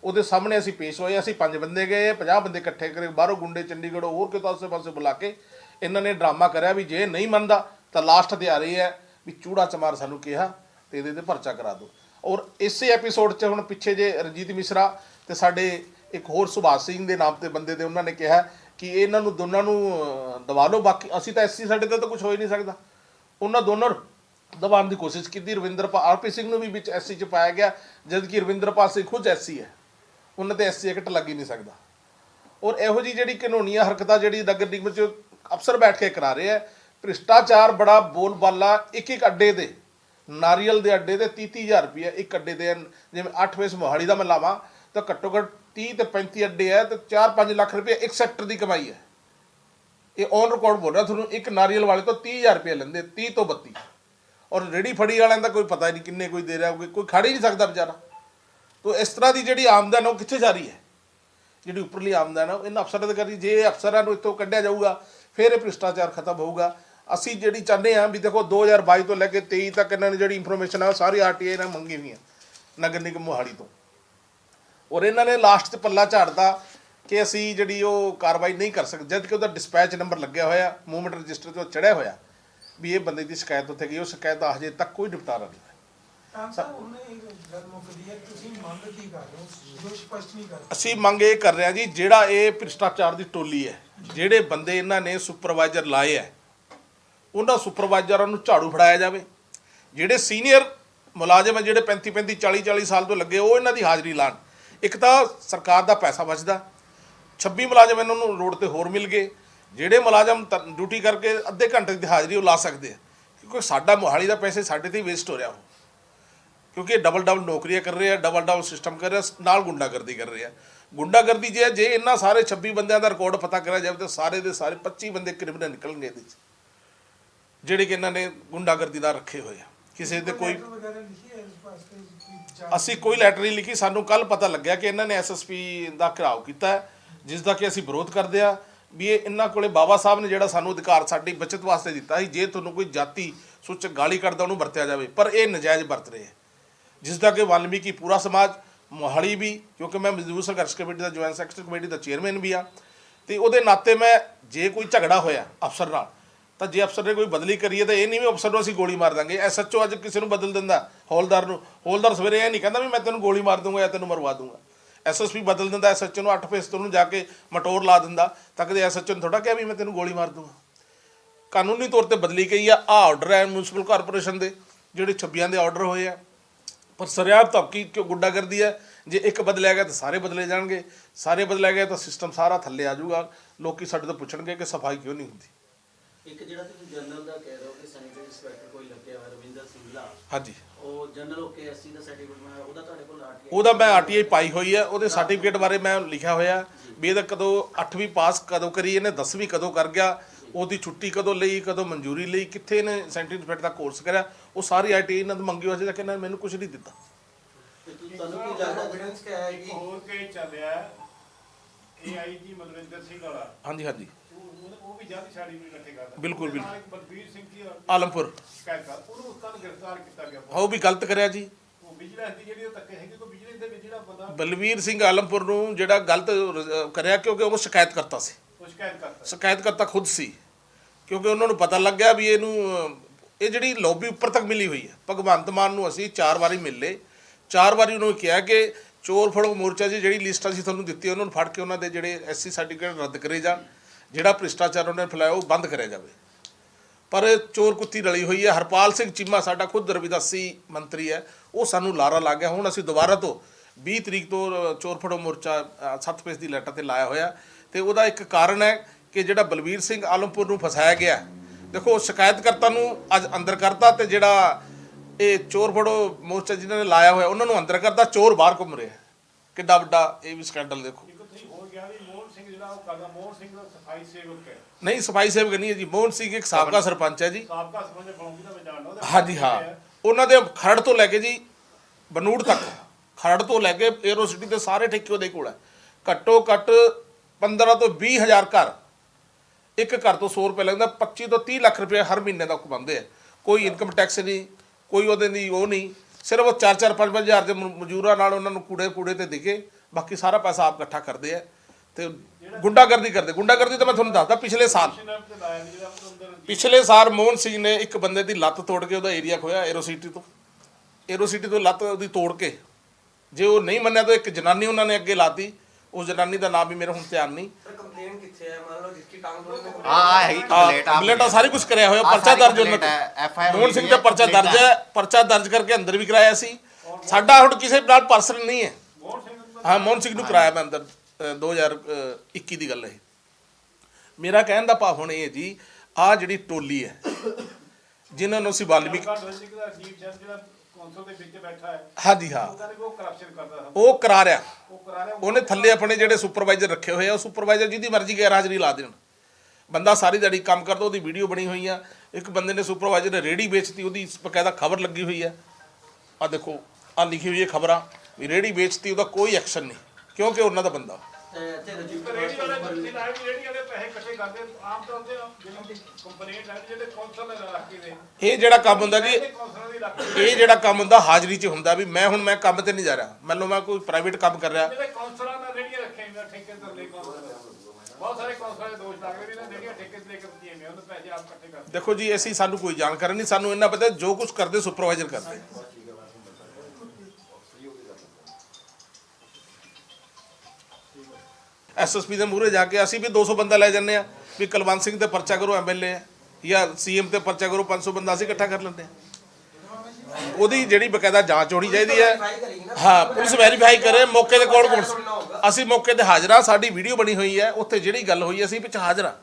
ਉਹਦੇ ਸਾਹਮਣੇ ਅਸੀਂ ਪੇਸ਼ ਹੋਏ, ਅਸੀਂ ਪੰਜ ਬੰਦੇ ਗਏ 50 ਬੰਦੇ ਇਕੱਠੇ ਕਰੇ, ਬਾਹਰੋਂ ਗੁੰਡੇ ਚੰਡੀਗੜ੍ਹ ਹੋਰ ਕਿਤੇ ਆਸੇ ਪਾਸੇ ਬੁਲਾ ਕੇ ਇਹਨਾਂ ਨੇ ਡਰਾਮਾ ਕਰਿਆ ਵੀ ਜੇ ਨਹੀਂ ਮੰਨਦਾ ਤਾਂ ਲਾਸਟ ਤੇ ਆ ਰਹੀ ਹੈ ਵੀ ਚੂੜਾ ਚਮਾਰ ਸਾਨੂੰ ਕਿਹਾ ਤੇ ਇਹਦੇ ਤੇ ਪਰਚਾ ਕਰਾ ਦਿਓ। ਔਰ ਇਸੇ ਐਪੀਸੋਡ 'ਚ ਹੁਣ ਪਿੱਛੇ ਜੇ ਰਣਜੀਤ ਮਿਸ਼ਰਾ ਤੇ ਸਾਡੇ ਇੱਕ ਹੋਰ ਸੁਭਾਸ਼ ਸਿੰਘ ਦੇ ਨਾਮ ਤੇ ਬੰਦੇ ਦੇ ਉਹਨਾਂ ਨੇ ਕਿਹਾ ਕਿ ਇਹਨਾਂ ਨੂੰ ਦੋਨਾਂ ਨੂੰ ਅਹ, ਦਬਾ ਲਓ ਬਾਕੀ ਅਸੀਂ ਤਾਂ ਐਸਸੀ ਸਾਡੇ ਤੇ ਤਾਂ ਕੁਝ ਹੋ ਹੀ ਨਹੀਂ ਸਕਦਾ। ਉਹਨਾਂ ਦੋਨਾਂ ਨੂੰ ਦਬਾਉਣ ਦੀ ਕੋਸ਼ਿਸ਼ ਕੀਤੀ। ਰਵਿੰਦਰਪਾਲ ਆਰਪੀ ਸਿੰਘ ਨੂੰ ਵੀ ਵਿੱਚ ਐਸਸੀ ਚ ਪਾਇਆ ਗਿਆ ਜਦ ਕਿ ਰਵਿੰਦਰਪਾਲ ਸਿੰਘ ਖੁਦ ਐਸਸੀ ਹੈ। ਉਹਨਾਂ ਤੇ ਐਸਸੀ ਐਕਟ ਲੱਗ ਹੀ ਨਹੀਂ ਸਕਦਾ। ਔਰ ਇਹੋ ਜੀ ਜਿਹੜੀ ਕਾਨੂੰਨੀਆਂ ਹਰਕਤਾਂ ਜਿਹੜੀ ਨਗਰ ਨਿਗਮ ਚ ਅਫਸਰ ਬੈਠ ਕੇ ਕਰਾ ਰਹੇ ਆ ਭ੍ਰਿਸ਼ਟਾਚਾਰ ਬੜਾ ਬੋਲਬਾਲਾ ਇੱਕ ਇੱਕ ਅੱਡੇ ਦੇ। ਨਾਰੀਅਲ ਦੇ ਅੱਡੇ ਤੇ 30000 ਰੁਪਏ ਇੱਕ ਅੱਡੇ ਦੇ। ਜਿਵੇਂ 8 ਵੇਸ ਮੋਹਾਲੀ ਦਾ ਮੈਂ ਲਾਵਾਂ, ਤਾਂ ਘੱਟੋ ਘੱਟ 30 ਤੇ 35 ਅੱਡੇ ਹੈ ਤੇ 4-5 ਲੱਖ ਰੁਪਏ ਇੱਕ ਸੈਕਟਰ ਦੀ ਕਮਾਈ ਹੈ। ਇਹ ਔਨ ਰਿਕਾਰਡ ਬੋਲ ਰਿਹਾ, ਤੁਹਾਨੂੰ ਇੱਕ ਨਾਰੀਅਲ ਵਾਲੇ ਤੋਂ 30000 ਰੁਪਏ ਲੈਂਦੇ 30 ਤੋਂ 32 ਔਰ ਰੇੜੀ ਫੜੀ ਵਾਲਿਆਂ ਦਾ ਕੋਈ ਪਤਾ ਹੀ ਨਹੀਂ ਕਿੰਨੇ ਕੋਈ ਦੇ ਰਿਹਾ ਕੋਈ ਕੋਈ ਖੜ ਹੀ ਨਹੀਂ ਸਕਦਾ ਵਿਚਾਰਾ। ਤੋ ਇਸ ਤਰ੍ਹਾਂ ਦੀ ਜਿਹੜੀ ਆਮਦਨ ਹੈ ਉਹ ਕਿੱਥੇ ਜਾ ਰਹੀ ਹੈ? ਜਿਹੜੀ ਉੱਪਰਲੀ ਆਮਦਨ ਹੈ ਉਹ ਇਹਨਾਂ ਅਫਸਰਾਂ ਦੇ ਕਰੀ ਜੇ ਅਫਸਰਾਂ ਨੂੰ ਇੱਥੋਂ ਕੱਢਿਆ ਜਾਊਗਾ, ਫਿਰ ਇਹ ਭ੍ਰਿਸ਼ਟਾਚਾਰ ਖਤਮ ਹੋਊਗਾ। ਅਸੀਂ ਜਿਹੜੀ ਚਾਹੁੰਦੇ ਹਾਂ ਵੀ ਦੇਖੋ 2022 ਤੋਂ ਲੈ ਕੇ 23 ਤੱਕ ਇਹਨਾਂ ਨੇ ਜਿਹੜੀ ਇਨਫੋਰਮੇਸ਼ਨ ਆ ਸਾਰੀ ਆਰਟੀਆਈ ਨਾਲ ਮੰਗੀ ਹੋਈ ਹੈ ਨਗਰ ਨਿਗਮ ਮੋਹਾਲੀ ਤੋਂ। ਔਰ ਇਹਨਾਂ ਨੇ ਲਾਸਟ 'ਚ ਪੱਲਾ ਝਾੜਦਾ ਕਿ ਅਸੀਂ ਜਿਹੜੀ ਉਹ ਕਾਰਵਾਈ ਨਹੀਂ ਕਰ ਸਕਦੇ ਜਦ ਕਿ ਉਹਦਾ ਡਿਸਪੈਚ ਨੰਬਰ ਲੱਗਿਆ ਹੋਇਆ ਮੂਵਮੈਂਟ ਰਜਿਸਟਰ ਤੇ ਚੜਿਆ ਹੋਇਆ ਵੀ ਇਹ ਬੰਦੇ ਦੀ ਸ਼ਿਕਾਇਤ ਉੱਥੇ ਗਈ ਉਹ ਸ਼ਿਕਾਇਤ ਦਾ ਹਜੇ ਤੱਕ ਕੋਈ ਨਿਪਟਾਰਾ ਨਹੀਂ ਤਾਂ ਅਸੀਂ ਮੰਗ ਇਹ ਕਰ ਰਹੇ ਹਾਂ ਜੀ ਜਿਹੜਾ ਇਹ ਭ੍ਰਿਸ਼ਟਾਚਾਰ ਦੀ ਟੋਲੀ ਹੈ ਜਿਹੜੇ ਬੰਦੇ ਇਹਨਾਂ ਨੇ ਸੁਪਰਵਾਈਜ਼ਰ ਲਾਏ ਹੈ ਉਹਨਾਂ ਸੁਪਰਵਾਈਜ਼ਰਾਂ ਨੂੰ ਝਾੜੂ ਫੜਾਇਆ ਜਾਵੇ। ਜਿਹੜੇ ਸੀਨੀਅਰ ਮੁਲਾਜ਼ਮ ਹੈ ਜਿਹੜੇ 35 35 40 40 ਸਾਲ ਤੋਂ ਲੱਗੇ, ਉਹ ਇਹਨਾਂ ਦੀ ਹਾਜ਼ਰੀ ਲਾਣ। ਇੱਕ ਤਾਂ ਸਰਕਾਰ ਦਾ ਪੈਸਾ ਬਚਦਾ। 26 ਮੁਲਾਜ਼ਮ ਇਹਨਾਂ ਨੂੰ ਰੋਡ ਤੇ ਹੋਰ ਮਿਲ ਗਏ। ਜਿਹੜੇ ਮੁਲਾਜ਼ਮ ਤ- ਡਿਊਟੀ ਕਰਕੇ ਅੱਧੇ ਘੰਟੇ ਦੀ ਹਾਜ਼ਰੀ ਉਹ ਲਾ ਸਕਦੇ ਆ। ਕਿਉਂਕਿ ਸਾਡਾ ਮੋਹਾਲੀ ਦਾ ਪੈਸੇ ਸਾਡੇ ਤੇ ਵੇਸਟ ਹੋ ਰਿਹਾ ਉਹ। ਕਿਉਂਕਿ ਡਬਲ ਡਬਲ ਨੌਕਰੀਆਂ ਕਰ ਰਹੇ ਆ ਡਬਲ ਡਬਲ ਸਿਸਟਮ ਕਰ ਰਹੇ ਨਾਲ ਗੁੰਡਾਗਰਦੀ ਕਰ ਰਹੇ ਆ। ਗੁੰਡਾਗਰਦੀ ਜੇ ਜੇ ਇਹਨਾਂ ਸਾਰੇ 26 ਬੰਦਿਆਂ ਦਾ ਰਿਕਾਰਡ ਪਤਾ ਕਰਿਆ ਜਾਵੇ ਤਾਂ ਸਾਰੇ ਦੇ ਸਾਰੇ 25 ਬੰਦੇ ਕ੍ਰਿਮੀਨਲ ਨਿਕਲਣਗੇ ਇਹਦੇ 'ਚ। ਜਿਹੜੇ ਕਿ ਇਹਨਾਂ ਨੇ ਗੁੰਡਾਗਰਦੀ ਦਾ ਰੱਖੇ ਹੋਏ ਆ। ਕਿਸੇ ਦੇ ਕੋਈ ਅਸੀਂ ਕੋਈ ਲੈਟਰ ਨਹੀਂ ਲਿਖੀ ਸਾਨੂੰ ਕੱਲ ਪਤਾ ਲੱਗਿਆ ਕਿ ਇਹਨਾਂ ਨੇ ਐਸਐਸਪੀ ਦਾ ਘਿਰਾਓ ਕੀਤਾ ਜਿਸ ਦਾ ਕਿ ਅਸੀਂ ਵਿਰੋਧ ਕਰਦੇ ਆ ਵੀ ਇਹ ਇਹਨਾਂ ਕੋਲੇ ਬਾਬਾ ਸਾਹਿਬ ਨੇ ਜਿਹੜਾ ਸਾਨੂੰ ਅਧਿਕਾਰ ਸਾਡੀ ਬਚਤ ਵਾਸਤੇ ਦਿੱਤਾ ਸੀ ਜੇ ਤੁਹਾਨੂੰ ਕੋਈ ਜਾਤੀ ਸੁੱਚ ਗਾਲੀ ਕਰਦਾ ਉਹਨੂੰ ਵਰਤਿਆ ਜਾਵੇ ਪਰ ਇਹ ਨਜਾਇਜ਼ ਵਰਤ ਰਹੇ ਹੈ। ਜਿਸ ਦਾ ਕਿ ਵਾਲਮੀਕੀ ਪੂਰਾ ਸਮਾਜ ਮੋਹਾਲੀ ਵੀ ਕਿਉਂਕਿ ਮੈਂ ਮਜ਼ਦੂਰ ਸੰਘਰਸ਼ ਕਮੇਟੀ ਦਾ ਜੁਆਇੰਟ ਸੈਕਟਰੀ ਕਮੇਟੀ ਦਾ ਚੇਅਰਮੈਨ ਵੀ ਆ ਤੇ ਉਹਦੇ ਨਾਤੇ ਮੈਂ ਜੇ ਕੋਈ ਝਗੜਾ ਹੋਇਆ ਅਫਸਰ ਨਾਲ ਤਾਂ ਜੇ ਅਫਸਰ ਨੇ ਕੋਈ ਬਦਲੀ ਕਰੀ ਹੈ ਤਾਂ ਇਹ ਨਹੀਂ ਵੀ ਅਫਸਰ ਨੂੰ ਅਸੀਂ ਗੋਲੀ ਮਾਰ ਦਾਂਗੇ। ਐਸਐਚਓ ਅੱਜ ਕਿਸੇ ਨੂੰ ਬਦਲ ਦਿੰਦਾ। ਹੌਲਦਾਰ ਨੂੰ ਹੌਲਦਾਰ ਸਵੇਰੇ ਇਹ ਨਹੀਂ ਕਹਿੰਦਾ ਵੀ ਮੈਂ ਤੈਨੂੰ ਗੋਲੀ ਮਾਰ ਦੂੰਗਾ ਜਾਂ ਤੈਨੂੰ ਮਰਵਾ ਦੂੰਗਾ। ਐਸਐਸਪੀ ਬਦਲ ਦਿੰਦਾ ਐਸਐਚਓ ਨੂੰ 8 ਫੇਸ ਤੋਂ ਨੂੰ ਜਾ ਕੇ ਮਟੋਰ ਲਾ ਦਿੰਦਾ। ਤਾਂ ਕਦੇ ਐਸਐਚਓ ਨੂੰ ਥੋੜਾ ਕਿਹਾ ਵੀ ਮੈਂ ਤੈਨੂੰ ਗੋਲੀ ਮਾਰ ਦੂੰਗਾ। ਕਾਨੂੰਨੀ ਤੌਰ ਤੇ ਬਦਲੀ ਗਈ ਆ। ਆ ਆਰਡਰ ਹੈ ਮਿਊਨਿਸਪਲ ਕਾਰਪੋਰੇਸ਼ਨ ਦੇ, ਜਿਹੜੇ 26 ਦੇ ਆਰਡਰ ਹੋਏ ਆ। ਪਰ ਸਰਿਆਬ ਧਮਕੀ ਕਿਉਂ ਕਰਦੀ ਹੈ ਜੇ ਇੱਕ ਬਦਲਿਆ ਗਿਆ ਤਾਂ ਸਾਰੇ ਬਦਲੇ ਜਾਣਗੇ। ਸਾਰੇ ਬਦਲਿਆ ਗਿਆ ਤਾਂ ਸਿਸਟਮ ਸਾਰਾ ਥੱਲੇ ਆ ਜਾਊਗਾ। ਲੋਕੀ ਸਾਡੇ ਤੋਂ ਪੁੱਛਣਗੇ ਕਿ ਸਫ਼ਾਈ ਕਿਉਂ ਨਹੀਂ ਹੁੰਦੀ। ਇੱਕ ਜਿਹੜਾ ਤੁਸੀਂ ਜਨਰਲ ਦਾ ਕਹਿ ਰਹੇ ਹੋ ਕਿ ਸੈਨੀਟਰੀ ਇੰਸਪੈਕਟਰ ਕੋਈ ਲੱਗਿਆ ਹੋਇਆ ਰਵਿੰਦਰ ਸਿੰਘਲਾ ਹਾਂਜੀ। ਉਹ ਜਨਰਲ ਓਕੇ ਐਸਸੀ ਦਾ ਸਰਟੀਫਿਕੇਟ ਬਣਾਇਆ ਉਹਦਾ ਤੁਹਾਡੇ ਕੋਲ ਆਰਟੀਆਈ ਉਹਦਾ ਮੈਂ ਆਰਟੀਆਈ ਪਾਈ ਹੋਈ ਹੈ ਉਹਦੇ ਸਰਟੀਫਿਕੇਟ ਬਾਰੇ ਮੈਂ ਲਿਖਿਆ ਹੋਇਆ। ਵੀ ਇਹਦਾ ਕਦੋਂ 8ਵੀਂ ਪਾਸ ਕਦੋਂ ਕਰੀ ਇਹਨੇ 10ਵੀਂ ਕਦੋਂ ਕਰ ਗਿਆ ਉਹਦੀ ਛੁੱਟੀ ਕਦੋਂ ਲਈ ਕਦੋਂ ਮਨਜ਼ੂਰੀ ਲਈ ਕਿੱਥੇ ਇਹਨੇ ਸੈਂਟਰੀ ਇੰਸਪੈਕਟਰ ਦਾ ਕੋਰਸ ਕਰਿਆ ਉਹ ਸਾਰੀ ਆਰਟੀਆਈ ਇਹਨਾਂ ਤੋਂ ਮੰਗੀ ਹੋਈ ਸੀ ਕਿ ਇਹਨਾਂ ਨੇ ਮੈਨੂੰ ਕੁਝ ਨਹੀਂ ਦਿੱਤਾ। ਤੇ ਤੁ- ਤੁਹਾਨੂੰ ਕੀ ਲੱਗਦਾ ਐਵੀਡੈਂਸ ਕਿਹਾ ਹੈ ਕਿ ਹੋਰ ਕਈ ਚੱਲਿਆ ਏਆਈਜੀ ਮਨਵਿੰਦਰ ਸਿੰਘ ਵਾਲਾ। ਹਾਂਜੀ ਹਾਂਜੀ। ਉਹ ਉਹ- ਉਹ ਵੀ ਜਦ ਸਾਡੀ ਨੂੰ ਇਕੱਠੇ ਕਰਦਾ। ਬਿਲਕੁਲ, ਬਿਲਕੁਲ। ਬਲਬੀਰ ਸਿੰਘ ਜੀ ਆਲਮਪੁਰ। ਸ਼ਿਕਾਇਤ ਕਰ। ਉਹਨੂੰ ਉਸ ਤਰ੍ਹਾਂ ਗ੍ਰਿਫਤਾਰ ਕੀਤਾ ਗਿਆ। ਹਾਂ ਉਹ ਵੀ ਗਲਤ ਕਰਿਆ ਜੀ। ਉਹ ਵਿਜੀਲੈਂਸ ਦੀ ਜਿਹੜੀ ਉਹ ਧੱਕੇ ਹੈਗੇ ਕੋਈ ਵਿਜੀਲੈਂਸ ਦੇ ਵਿੱਚ ਜਿਹੜਾ ਬੰਦਾ ਬਲਵੀਰ ਸਿੰਘ ਆਲਮਪੁਰ ਨੂੰ ਜਿਹੜਾ ਗਲਤ ਕਰਿਆ ਕਿਉਂਕਿ ਉਹ ਸ਼ਿਕਾਇਤ ਕਰਤਾ ਸੀ। ਉਹ ਸ਼ਿਕਾਇਤ ਕਰਦਾ ਸ਼ਿਕਾਇਤ ਕਰਤਾ ਖੁਦ ਸੀ। ਕਿਉਂਕਿ ਉਹਨਾਂ ਨੂੰ ਪਤਾ ਲੱਗ ਗਿਆ ਵੀ ਇਹਨੂੰ ਇਹ ਜਿਹੜੀ ਲੌਬੀ ਉੱਪਰ ਤੱਕ ਮਿਲੀ ਹੋਈ ਹੈ। ਭਗਵੰਤ ਮਾਨ ਨੂੰ ਅਸੀਂ ਚਾਰ ਵਾਰੀ ਮਿਲੇ। ਚਾਰ ਵਾਰੀ ਉਹਨੂੰ ਕਿਹਾ ਕਿ ਚੋਰ ਫੜੋ ਮੋਰਚਾ ਦੀ ਜਿਹੜੀ ਲਿਸਟ ਅਸੀਂ ਤੁਹਾਨੂੰ ਦਿੱਤੀ ਉਹਨਾਂ ਨੂੰ ਫੜ ਕੇ ਉਹਨਾਂ ਦੇ ਜਿਹੜੇ ਐਸਸੀ ਸਰਟੀਫਿਕੇਟ ਰੱਦ ਕਰੇ ਜਾਣ। ਜਿਹੜਾ ਭ੍ਰਿਸ਼ਟਾਚਾਰ ਉਹਨੇ ਫੈਲਾਇਆ ਉਹ ਬੰਦ ਕਰਿਆ ਜਾਵੇ। ਪਰ ਚੋਰ ਕੁੱਤੀ ਰਲੀ ਹੋਈ ਹੈ। ਹਰਪਾਲ ਸਿੰਘ ਚੀਮਾ ਸਾਡਾ ਖੁਦ ਰਵਿਦਾਸੀ ਮੰਤਰੀ ਹੈ। ਉਹ ਸਾਨੂੰ ਲਾਰਾ ਲੱਗ ਗਿਆ। ਹੁਣ ਅਸੀਂ ਦੁਬਾਰਾ ਤੋਂ 20 ਤਰੀਕ ਤੋਂ ਚੋਰ ਫੜੋ ਮੋਰਚਾ ਅ, ਸੱਤ ਪੇਜ ਦੀ ਲੈਟਰ ਤੇ ਲਾਇਆ ਹੋਇਆ। ਤੇ ਉਹਦਾ ਇੱਕ ਕਾਰਨ ਹੈ ਕਿ ਜਿਹੜਾ ਬਲਬੀਰ ਸਿੰਘ ਆਲਮਪੁਰ ਨੂੰ ਫਸਾਇਆ ਗਿਆ। ਹੈ। ਦੇਖੋ ਸ਼ਿਕਾਇਤਕਰਤਾ ਨੂੰ ਅੱਜ ਅੰਦਰ ਕਰਤਾ ਤੇ ਜਿਹੜਾ ਇਹ ਚੋਰ ਫੜੋ ਮੋਰਚਾ ਜਿਨ੍ਹਾਂ ਨੇ ਲਾਇਆ ਹੋਇਆ ਉਹਨਾਂ ਨੂੰ ਅੰਦਰ ਕਰਤਾ। ਚੋਰ ਬਾਹਰ ਘੁੰਮ ਰਿਹਾ ਕਿੱਡਾ ਵੱਡਾ ਇਹ ਵੀ ਸਕੈਂਡਲ ਦੇਖੋ ਇੱਕ ਤੁਸੀਂ ਹੋਰ ਗਿਆ ਵੀ ਮੋਹਨ ਸਿੰਘ ਜਿਹੜਾ ਉਹ ਕਰਦਾ ਮੋਹਨ ਸਿੰਘ ਦਾ ਸਫ਼ਾਈ ਸੇਵਕ ਹੈ। ਨਹੀਂ ਸਫ਼ਾਈ ਸੇਵਕ ਨਹੀਂ ਹੈ ਜੀ ਮੋਹਨ ਸਿੰਘ ਇੱਕ ਸਾਬਕਾ ਸਰਪੰਚ ਹੈ ਜੀ। ਸਾਬਕਾ ਸਰਪੰਚ ਫਲੌਂਗੀ ਦਾ ਮੈਂ ਜਾਣਦਾ ਉਹਦੇ ਹਾਂਜੀ ਹਾਂ। ਉਹਨਾਂ ਦੇ ਖਰੜ ਤੋਂ ਲੈ ਕੇ ਜੀ ਬਨੂੜ ਤੱਕ। ਖਰੜ ਤੋਂ ਲੈ ਕੇ 에ਅਰੋ ਸਿਟੀ ਦੇ ਸਾਰੇ ਠੇਕੇ ਉਹਦੇ ਕੋਲ ਹੈ। ਘੱਟੋ ਘੱਟ 15 ਤੋਂ 20 ਹਜ਼ਾਰ ਘਰ। ਇੱਕ ਘਰ ਤੋਂ 100 ਰੁਪਏ ਲੱਗਦਾ 25 ਤੋਂ 30 ਲੱਖ ਰੁਪਏ ਹਰ ਮਹੀਨੇ ਦਾ ਕਮਾਉਂਦੇ ਆ। ਕੋਈ ਇਨਕਮ ਟੈਕਸ ਨਹੀਂ ਕੋਈ ਉਹਦੇ ਦੀ ਉਹ ਨਹੀਂ। ਸਿਰਫ ਉਹ 4-4 5-5 ਹਜ਼ਾਰ ਦੇ ਮਜ਼ਦੂਰਾਂ ਨਾਲ ਉਹਨਾਂ ਨੂੰ ਕੂੜੇ ਕੂੜੇ ਤੇ ਦਿਖੇ ਬਾਕੀ ਸਾਰਾ ਪੈਸਾ ਆਪ ਇਕੱਠਾ ਕਰਦੇ ਆ। ਤੇ ਗੁੰਡਾਗਰਦੀ ਕਰਦੇ। ਗੁੰਡਾਗਰਦੀ ਤਾਂ ਮੈਂ ਤੁਹਾਨੂੰ ਦੱਸਦਾ ਪਿਛਲੇ ਸਾਲ ਪਿਛਲੇ ਸਾਲ ਮੋਹਨ ਸਿੰਘ ਨੇ ਇੱਕ ਬੰਦੇ ਦੀ ਲੱਤ ਤੋੜ ਕੇ ਉਹਦਾ ਏਰੀਆ ਖੋਇਆ ਐਰੋਸਿਟੀ ਤੋਂ। ਐਰੋਸਿਟੀ ਤੋਂ ਲੱਤ ਉਹਦੀ ਤੋੜ ਕੇ। ਜੇ ਉਹ ਨਹੀਂ ਮੰਨਿਆ ਤਾਂ ਇੱਕ ਜਨਾਨੀ ਉਹਨਾਂ ਨੇ ਅੱਗੇ ਲਾਤੀ। ਉਸ ਜਨਾਨੀ ਦਾ ਨਾਮ ਵੀ ਮੇਰੇ ਹੁਣ ਧਿਆਨ ਨਹੀਂ। ਕੰਪਲੇਨ ਕਿੱਥੇ ਹੈ? ਮੰਨ ਲਓ ਜਿੱਕੀ ਟਾਂਗ ਦੋਲ ਨੇ ਹਾਂ ਹੈਗੀ ਕੰਪਲੇਂਟ ਆ ਆ ਸਾਰੀ ਕੁਝ ਕਰਿਆ ਹੋਇਆ ਪਰਚਾ ਦਰਜ ਉਹਨਾਂ ਮੋਹਨ ਸਿੰਘ ਦਾ ਪਰਚਾ ਦਰਜ ਹੈ। ਪਰਚਾ ਦਰਜ ਕਰਕੇ ਅੰਦਰ ਵੀ ਕਰਾਇਆ ਸੀ। ਸਾਡਾ ਹੁਣ ਕਿਸੇ ਨਾਲ ਪਰਸਨ ਨਹੀਂ ਹੈ। ਹਾਂ ਮੋਹਨ ਸਿੰਘ ਨੂੰ ਕਰਾਇਆ ਮੈਂ ਅੰਦਰ। 2021 ਦੀ ਗੱਲ ਹੈ। ਮੇਰਾ ਕਹਿਣ ਦਾ ਭਾਵ ਹੁਣ ਇਹ ਹੈ ਜੀ ਆ ਜਿਹੜੀ ਟੋਲੀ ਹੈ ਜਿਨ੍ਹਾਂ ਨੂੰ ਅਸੀਂ ਵਾਲਮੀਕ ਹਾਂਜੀ ਹਾਂ। ਉਹ ਕਰਾ ਰਿਹਾ। ਉਹਨੇ ਥੱਲੇ ਆਪਣੇ ਜਿਹੜੇ ਸੁਪਰਵਾਈਜ਼ਰ ਰੱਖੇ ਹੋਏ ਆ ਉਹ ਸੁਪਰਵਾਈਜ਼ਰ ਜਿਹਦੀ ਮਰਜ਼ੀ ਗੈਰ ਹਾਜ਼ਰੀ ਲਾ ਦੇਣ। ਬੰਦਾ ਸਾਰੀ ਦਿਹਾੜੀ ਕੰਮ ਕਰਦਾ ਉਹਦੀ ਵੀਡੀਓ ਬਣੀ ਹੋਈ ਆ। ਇੱਕ ਬੰਦੇ ਨੇ ਸੁਪਰਵਾਈਜ਼ਰ ਨੇ ਰੇੜੀ ਵੇਚਤੀ ਉਹਦੀ ਬਕਾਇਦਾ ਖਬਰ ਲੱਗੀ ਹੋਈ ਆ। ਆ ਦੇਖੋ ਆ ਲਿਖੀ ਹੋਈ ਹੈ ਖਬਰਾਂ ਵੀ ਰੇੜੀ ਵੇਚਤੀ ਉਹਦਾ ਕੋਈ ਐਕਸ਼ਨ ਨਹੀਂ ਕਿਉਂਕਿ ਉਹਨਾਂ ਦਾ ਬੰਦਾ। ਤੇ ਇੱਥੇ ਰਜੀਵ ਰੇੜੀ ਵਾਲੇ ਕੁਮਾਰ ਜੁੱਤੀ ਲਾਏ ਵੀ ਰੇੜੀ ਵਾਲੇ ਪੈਸੇ ਇਕੱਠੇ ਕਰਦੇ ਆਮ ਤੌਰ ਤੇ ਜਿਹੜੀ ਕੰਪਲੇਂਟ ਹੈ ਜਿਹੜੇ ਕੌਂਸਲ ਨੇ ਰੱਖ ਕੇ ਦੇ। ਇਹ ਜਿਹੜਾ ਕੰਮ ਹੁੰਦਾ ਜੀ ਕੌਂਸਲਰ ਦੀ ਰੱਖ ਕੇ ਇਹ ਜਿਹੜਾ ਕੰਮ ਹੁੰਦਾ ਹਾਜ਼ਰੀ 'ਚ ਹੁੰਦਾ ਵੀ ਮੈਂ ਹੁਣ ਮੈਂ ਕੰਮ ਤੇ ਨਹੀਂ ਜਾ ਰਿਹਾ। ਮੰਨ ਮੈਂ ਕੋਈ ਪ੍ਰਾਈਵੇਟ ਕੰਮ ਕਰ ਰਿਹਾ। ਜਿਹੜੇ ਕੌਂਸਲਰਾਂ ਨੇ ਰੇੜੀਆਂ ਰੱਖੀਆਂ ਹੋਈਆਂ ਠੇਕੇਦਾਰ ਲਈ ਕੌਂਸਲਰ। ਬਹੁਤ ਸਾਰੇ ਕੌਂਸਲਰਾਂ ਦੇ ਦੋਸ਼ ਲੱਗਦੇ ਵੀ ਇਹਨਾਂ ਰੇੜੀਆਂ ਠੇਕੇ ਤੇ ਲੈ ਕੇ ਦਿੱਤੀਆਂ ਨੇ ਉਹਨਾਂ ਪੈਸੇ ਆਪ ਇਕੱਠੇ ਕਰਦੇ। ਦੇਖੋ ਜੀ ਅਸੀਂ ਸਾਨੂੰ ਕੋਈ ਜਾਣਕਾਰੀ ਨਹੀਂ ਸਾਨੂੰ ਇਹਨਾਂ ਪਤਾ ਜੋ ਕੁਝ ਕਰਦੇ ਸੁਪਰਵਾਈਜ਼ਰ ਕਰਦੇ। ਐਸਐਸਪੀ ਦੇ ਮੂਹਰੇ ਜਾ ਕੇ ਅਸੀਂ ਵੀ 200 ਬੰਦਾ ਲੈ ਜੰਨੇ ਆ ਵੀ ਕੁਲਵੰਤ ਸਿੰਘ ਤੇ ਪਰਚਾ ਕਰੋ ਐਮਐਲਏ ਜਾਂ ਸੀਐਮ ਤੇ ਪਰਚਾ ਕਰੋ 500 ਬੰਦਾ ਅਸੀਂ ਇਕੱਠਾ ਕਰ ਲੈਂਦੇ ਆ ਉਹਦੀ ਜਿਹੜੀ ਬਕਾਇਦਾ ਜਾਂਚ ਹੋਣੀ ਚਾਹੀਦੀ ਹੈ। ਹਾਂ, ਪੁਲਿਸ ਵੈਰੀਫਾਈ ਕਰੇ, ਮੌਕੇ ਤੇ ਕੌਣ ਕੌਣ ਸੀ? ਅਸੀਂ ਮੌਕੇ ਤੇ ਹਾਜ਼ਰ ਹਾਂ, ਸਾਡੀ ਵੀਡੀਓ ਬਣੀ ਹੋਈ ਹੈ। ਉੱਥੇ ਜਿਹੜੀ ਗੱਲ ਹੋਈ, ਅਸੀਂ ਵਿੱਚ ਹਾਜ਼ਰ ਹਾਂ।